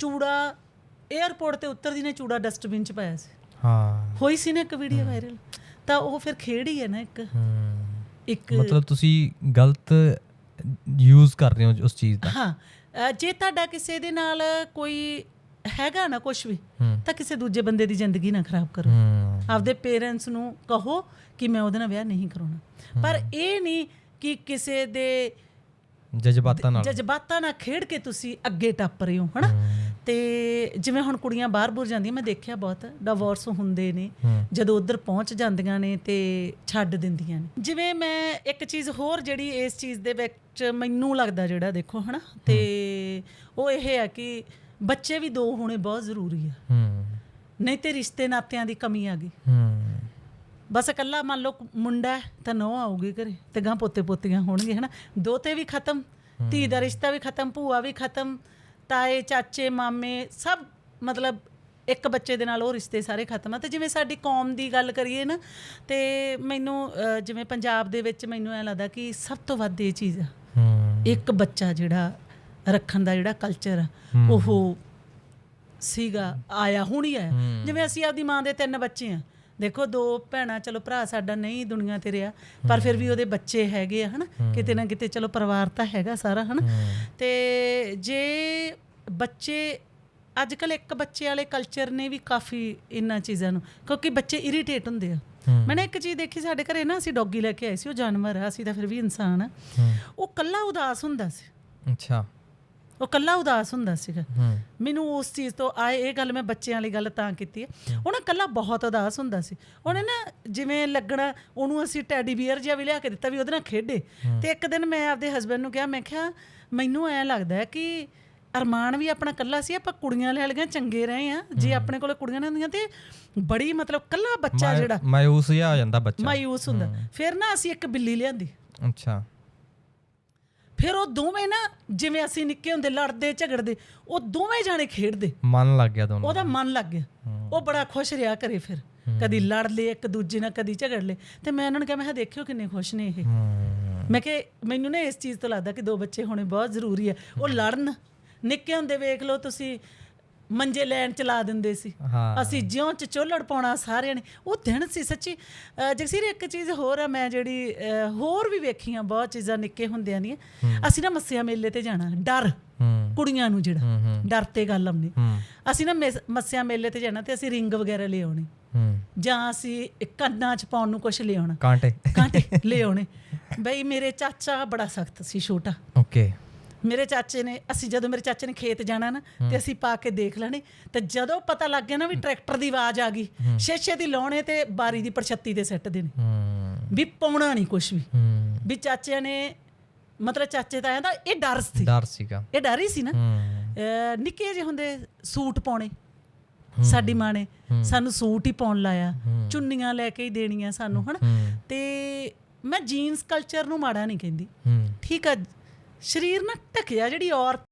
ਚੂੜਾ 에ਅਰਪੋਰਟ ਤੇ ਉਤਰਦੀ ਨੇ ਚੂੜਾ ਡਸਟਬਿਨ ਚ ਪਾਇਆ ਸੀ। ਹਾਂ। ਹੋਈ ਸੀ ਨਾ ਇੱਕ ਵੀਡੀਓ ਵਾਇਰਲ ਤਾਂ ਉਹ ਫਿਰ ਖੇਡ ਹੀ ਹੈ ਨਾ ਇੱਕ। ਇੱਕ ਮਤਲਬ ਤੁਸੀਂ ਗਲਤ ਯੂਜ਼ ਕਰ ਰਹੇ ਹੋ ਉਸ ਚੀਜ਼ ਦਾ। ਹਾਂ। ਜੇ ਤੁਹਾਡਾ ਕਿਸੇ ਦੇ ਨਾਲ ਕੋਈ ਹੈਗਾ ਨਾ ਕੁਝ ਵੀ ਤਾਂ ਕਿਸੇ ਦੂਜੇ ਬੰਦੇ ਦੀ ਜ਼ਿੰਦਗੀ ਨਾ ਖਰਾਬ ਕਰੋ। ਆਪਦੇ ਪੇਰੈਂਟਸ ਨੂੰ ਕਹੋ ਕਿ ਮੈਂ ਉਹਦੇ ਨਾਲ ਵਿਆਹ ਨਹੀਂ ਕਰਾਉਣਾ। ਪਰ ਇਹ ਨਹੀਂ ਕਿ ਕਿਸੇ ਦੇ ਜਜ਼ਬਾਤਾਂ ਨਾਲ। ਜਜ਼ਬਾਤਾਂ ਨਾਲ ਖੇਡ ਕੇ ਤੁਸੀਂ ਅੱਗੇ ਟੱਪ ਰਹੇ ਹੋ ਹਨਾ? ਤੇ ਜਿਵੇਂ ਹੁਣ ਕੁੜੀਆਂ ਬਾਹਰ-ਬੁਰ ਜਾਂਦੀਆਂ ਮੈਂ ਦੇਖਿਆ ਬਹੁਤ ਡਿਵੋਰਸ ਹੁੰਦੇ ਨੇ ਜਦੋਂ ਉਧਰ ਪਹੁੰਚ ਜਾਂਦੀਆਂ ਨੇ ਤੇ ਛੱਡ ਦਿੰਦੀਆਂ ਨੇ। ਜਿਵੇਂ ਮੈਂ ਇੱਕ ਚੀਜ਼ ਹੋਰ ਜਿਹੜੀ ਇਸ ਚੀਜ਼ ਦੇ ਵਿੱਚ ਮੈਨੂੰ ਲੱਗਦਾ ਜਿਹੜਾ ਦੇਖੋ ਹਨਾ ਤੇ ਉਹ ਇਹ ਹੈ ਕਿ ਬੱਚੇ ਵੀ ਦੋ ਹੋਣੇ ਬਹੁਤ ਜ਼ਰੂਰੀ ਆ। ਨਹੀਂ ਤੇ ਰਿਸ਼ਤੇ ਨਾਤਿਆਂ ਦੀ ਕਮੀ ਆ ਗਈ। ਬਸ ਇਕੱਲਾ ਮੰਨ ਲਓ ਮੁੰਡਾ ਤਾਂ ਨੋ ਆਊਗੀ ਘਰੇ ਤੇ ਗਾਂ ਪੋਤੇ ਪੋਤੀਆਂ ਹੋਣਗੇ ਹਨਾ। ਦੋਤੇ ਵੀ ਖਤਮ ਧੀ ਦਾ ਰਿਸ਼ਤਾ ਵੀ ਖਤਮ ਭੂਆ ਵੀ ਖਤਮ ਤਾਏ ਚਾਚੇ ਮਾਮੇ ਸਭ ਮਤਲਬ ਇੱਕ ਬੱਚੇ ਦੇ ਨਾਲ ਉਹ ਰਿਸ਼ਤੇ ਸਾਰੇ ਖਤਮ ਆ। ਤੇ ਜਿਵੇਂ ਸਾਡੀ ਕੌਮ ਦੀ ਗੱਲ ਕਰੀਏ ਨਾ ਤੇ ਮੈਨੂੰ ਅਹ, ਜਿਵੇਂ ਪੰਜਾਬ ਦੇ ਵਿੱਚ ਮੈਨੂੰ ਐ ਲੱਗਦਾ ਕਿ ਸਭ ਤੋਂ ਵੱਧ ਇਹ ਚੀਜ਼ ਆ। ਇੱਕ ਬੱਚਾ ਜਿਹੜਾ ਰੱਖਣ ਦਾ ਜਿਹੜਾ ਕਲਚਰ ਆ ਉਹ ਸੀਗਾ ਆਇਆ ਹੁਣ ਹੀ। ਆਇਆ ਜਿਵੇਂ ਅਸੀਂ ਆਪਦੀ ਮਾਂ ਦੇ ਤਿੰਨ ਬੱਚੇ ਆ ਦੇਖੋ ਦੋ ਭੈਣਾਂ ਚਲੋ ਭਰਾ ਸਾਡਾ ਨਹੀਂ ਦੁਨੀਆ ਤੇ ਰਿਹਾ ਪਰ ਫਿਰ ਵੀ ਉਹਦੇ ਬੱਚੇ ਹੈਗੇ ਆ ਹਨਾ? ਕਿਤੇ ਨਾ ਕਿਤੇ ਚਲੋ ਪਰਿਵਾਰ ਤਾਂ ਹੈਗਾ ਸਾਰਾ ਹਨਾ? ਤੇ ਜੇ ਬੱਚੇ ਅੱਜ ਕੱਲ ਇੱਕ ਬੱਚੇ ਵਾਲੇ ਕਲਚਰ ਨੇ ਵੀ ਕਾਫੀ ਇਹਨਾਂ ਚੀਜ਼ਾਂ ਨੂੰ ਕਿਉਂਕਿ ਬੱਚੇ ਇਰੀਟੇਟ ਹੁੰਦੇ ਆ। ਮੈਂ ਇੱਕ ਚੀਜ਼ ਦੇਖੀ ਸਾਡੇ ਘਰੇ ਨਾ ਅਸੀਂ ਡੌਗੀ ਲੈ ਕੇ ਆਏ ਸੀ ਉਹ ਜਾਨਵਰ ਆ ਅਸੀਂ ਤਾਂ ਫਿਰ ਵੀ ਇਨਸਾਨ ਆ। ਉਹ ਕੱਲਾ ਉਦਾਸ ਹੁੰਦਾ ਸੀ। ਅੱਛਾ। ਉਹ ਕੱਲਾ ਉਦਾਸ ਹੁੰਦਾ ਸੀਗਾ। ਮੈਨੂੰ ਉਸ ਚੀਜ਼ ਤੋਂ ਆਏ ਇਹ ਗੱਲ ਮੈਂ ਬੱਚਿਆਂ ਵਾਲੀ ਗੱਲ ਤਾਂ ਕੀਤੀ ਹੈ। ਉਹ ਨਾ ਕੱਲਾ ਬਹੁਤ ਉਦਾਸ ਹੁੰਦਾ ਸੀ। ਉਹਨੇ ਨਾ ਜਿਵੇਂ ਲੱਗਣਾ ਉਹਨੂੰ ਅਸੀਂ ਟੈਡੀ ਬੀਅਰ ਜਿਹਾ ਵੀ ਲਿਆ ਕੇ ਦਿੱਤਾ ਵੀ ਉਹਦੇ ਨਾਲ ਖੇਡੇ। ਤੇ ਇੱਕ ਦਿਨ ਮੈਂ ਆਪਦੇ ਹਸਬੰਡ ਨੂੰ ਕਿਹਾ ਮੈਂ ਕਿਹਾ ਮੈਨੂੰ ਐ ਲੱਗਦਾ ਹੈ ਕਿ ਅਰਮਾਨ ਵੀ ਆਪਣਾ ਕੱਲਾ ਸੀ ਆਪਾਂ ਕੁੜੀਆਂ ਲੈ ਲਈਆਂ ਚੰਗੇ ਰਹੇ ਆ ਜੇ ਆਪਣੇ ਕੋਲ ਕੁੜੀਆਂ ਨਾ ਹੁੰਦੀਆਂ ਤੇ ਬੜੀ ਮਤਲਬ ਕੱਲਾ ਬੱਚਾ ਜਿਹੜਾ ਮਾਇੂਸ ਜਿਹਾ ਹੋ ਜਾਂਦਾ ਬੱਚਾ। ਮਾਯੂਸ ਹੁੰਦਾ। ਫਿਰ ਨਾ ਅਸੀਂ ਇੱਕ ਬਿੱਲੀ ਲਿਆਂਦੀ। ਅੱਛਾ। ਫਿਰ ਉਹ ਦੋਵੇਂ ਨਾ ਜਿਵੇਂ ਅਸੀਂ ਨਿੱਕੇ ਹੁੰਦੇ ਲੜਦੇ ਝਗੜਦੇ ਉਹ ਦੋਵੇਂ ਜਾਣੇ ਖੇਡਦੇ। ਮਨ ਲੱਗ ਗਿਆ ਦੋਨੋਂ ਉਹਦਾ ਮਨ ਲੱਗ ਗਿਆ। ਉਹ ਬੜਾ ਖੁਸ਼ ਰਿਹਾ ਕਰੇ ਫਿਰ। ਕਦੀ ਲੜ ਲਏ ਇੱਕ ਦੂਜੇ ਨਾਲ ਕਦੀ ਝਗੜ ਲਏ। ਤੇ ਮੈਂ ਉਹਨਾਂ ਨੂੰ ਕਿਹਾ ਮੈਂ ਕਿਹਾ ਦੇਖਿਓ ਕਿੰਨੇ ਖੁਸ਼ ਨੇ ਇਹ। ਮੈਂ ਕਿ ਮੈਨੂੰ ਨਾ ਇਸ ਚੀਜ਼ ਤੋਂ ਲੱਗਦਾ ਕਿ ਦੋ ਬੱਚੇ ਹੋਣੇ ਬਹੁਤ ਜ਼ਰੂਰੀ ਹੈ ਉਹ ਲੜਨ। ਨਿੱਕੇ ਹੁੰਦੇ ਵੇਖ ਲਓ ਤੁਸੀਂ ਮੰਜੇ ਲੈਣ ਚਲਾ ਦਿੰਦੇ ਸੀ। ਹਾਂ। ਅਸੀਂ ਜਿਉਂ ਚ ਚੋਲੜ ਪਾਉਣਾ ਸਾਰਿਆਂ ਨੇ। ਉਹ ਦਿਨ ਸੀ ਸੱਚੀ। ਅਹ ਜਗਸੀਰ ਇੱਕ ਚੀਜ਼ ਹੋਰ ਆ ਮੈਂ ਜਿਹੜੀ ਅਹ ਹੋਰ ਵੀ ਵੇਖੀਆਂ ਬਹੁਤ ਚੀਜ਼ਾਂ ਨਿੱਕੇ ਹੁੰਦਿਆਂ ਦੀਆਂ। ਅਸੀਂ ਨਾ ਮੱਸਿਆ ਮੇਲੇ ਤੇ ਜਾਣਾ ਡਰ। ਹੂੰ। ਕੁੜੀਆਂ ਨੂੰ ਜਿਹੜਾ। ਹੂੰ ਹੂੰ। ਡਰ ਤੇ ਗੱਲ ਆਉਂਦੀ। ਹੂੰ। ਅਸੀਂ ਨਾ ਮਿਸ- ਮੱਸਿਆ ਮੇਲੇ ਤੇ ਜਾਣਾ ਤੇ ਅਸੀਂ ਰਿੰਗ ਵਗੈਰਾ ਲੈ ਆਉਣੀ। ਹੂੰ। ਜਾਂ ਅਸੀਂ ਕੰਨਾਂ 'ਚ ਪਾਉਣ ਨੂੰ ਕੁਝ ਲੈ ਆਉਣਾ ਕਾਂਟੇ। ਕਾਂਟੇ ਲੈ ਆਉਣੇ। ਬਈ ਮੇਰੇ ਚਾਚਾ ਬੜਾ ਸਖਤ ਸੀ ਛੋਟਾ। ਓਕੇ। ਮੇਰੇ ਚਾਚੇ ਨੇ ਅਸੀਂ ਜਦੋਂ ਮੇਰੇ ਚਾਚੇ ਨੇ ਖੇਤ ਜਾਣਾ ਨਾ ਤੇ ਅਸੀਂ ਪਾ ਕੇ ਦੇਖ ਲੈਣੇ ਤੇ ਜਦੋਂ ਪਤਾ ਲੱਗ ਗਿਆ ਨਾ ਵੀ ਟਰੈਕਟਰ ਦੀ ਆਵਾਜ਼ ਆ ਗਈ ਛੇਛੇ ਦੀ ਲਾਉਣੇ ਤੇ ਬਾਰੀ ਦੀ ਪਰਛੱਤੀ ਤੇ ਸਿੱਟ ਹੂੰ। ਵੀ ਪਾਉਣਾ ਨਹੀਂ ਕੁਝ ਵੀ। ਵੀ ਚਾਚੇ ਨੇ ਮਤਲਬ ਚਾਚੇ ਤਾਂ ਆਂਦਾ ਇਹ ਡਰ ਸੀ। ਡਰ ਸੀਗਾ। ਇਹ ਡਰ ਹੀ ਸੀ ਨਾ। ਅਹ ਨਿੱਕੇ ਜਿਹੇ ਹੁੰਦੇ ਸੂਟ ਪਾਉਣੇ ਸਾਡੀ ਮਾਂ ਨੇ ਸਾਨੂੰ ਸੂਟ ਹੀ ਪਾਉਣ ਲਾਇਆ। ਚੁੰਨੀਆਂ ਲੈ ਕੇ ਹੀ ਦੇਣੀਆਂ ਸਾਨੂੰ ਹਨਾ। ਤੇ ਮੈਂ ਜੀਨਸ ਕਲਚਰ ਨੂੰ ਮਾੜਾ ਨਹੀਂ ਕਹਿੰਦੀ। ਠੀਕ ਆ ਸਰੀਰ ਨਾ ਢਕਿਆ ਜਿਹੜੀ ਔਰਤ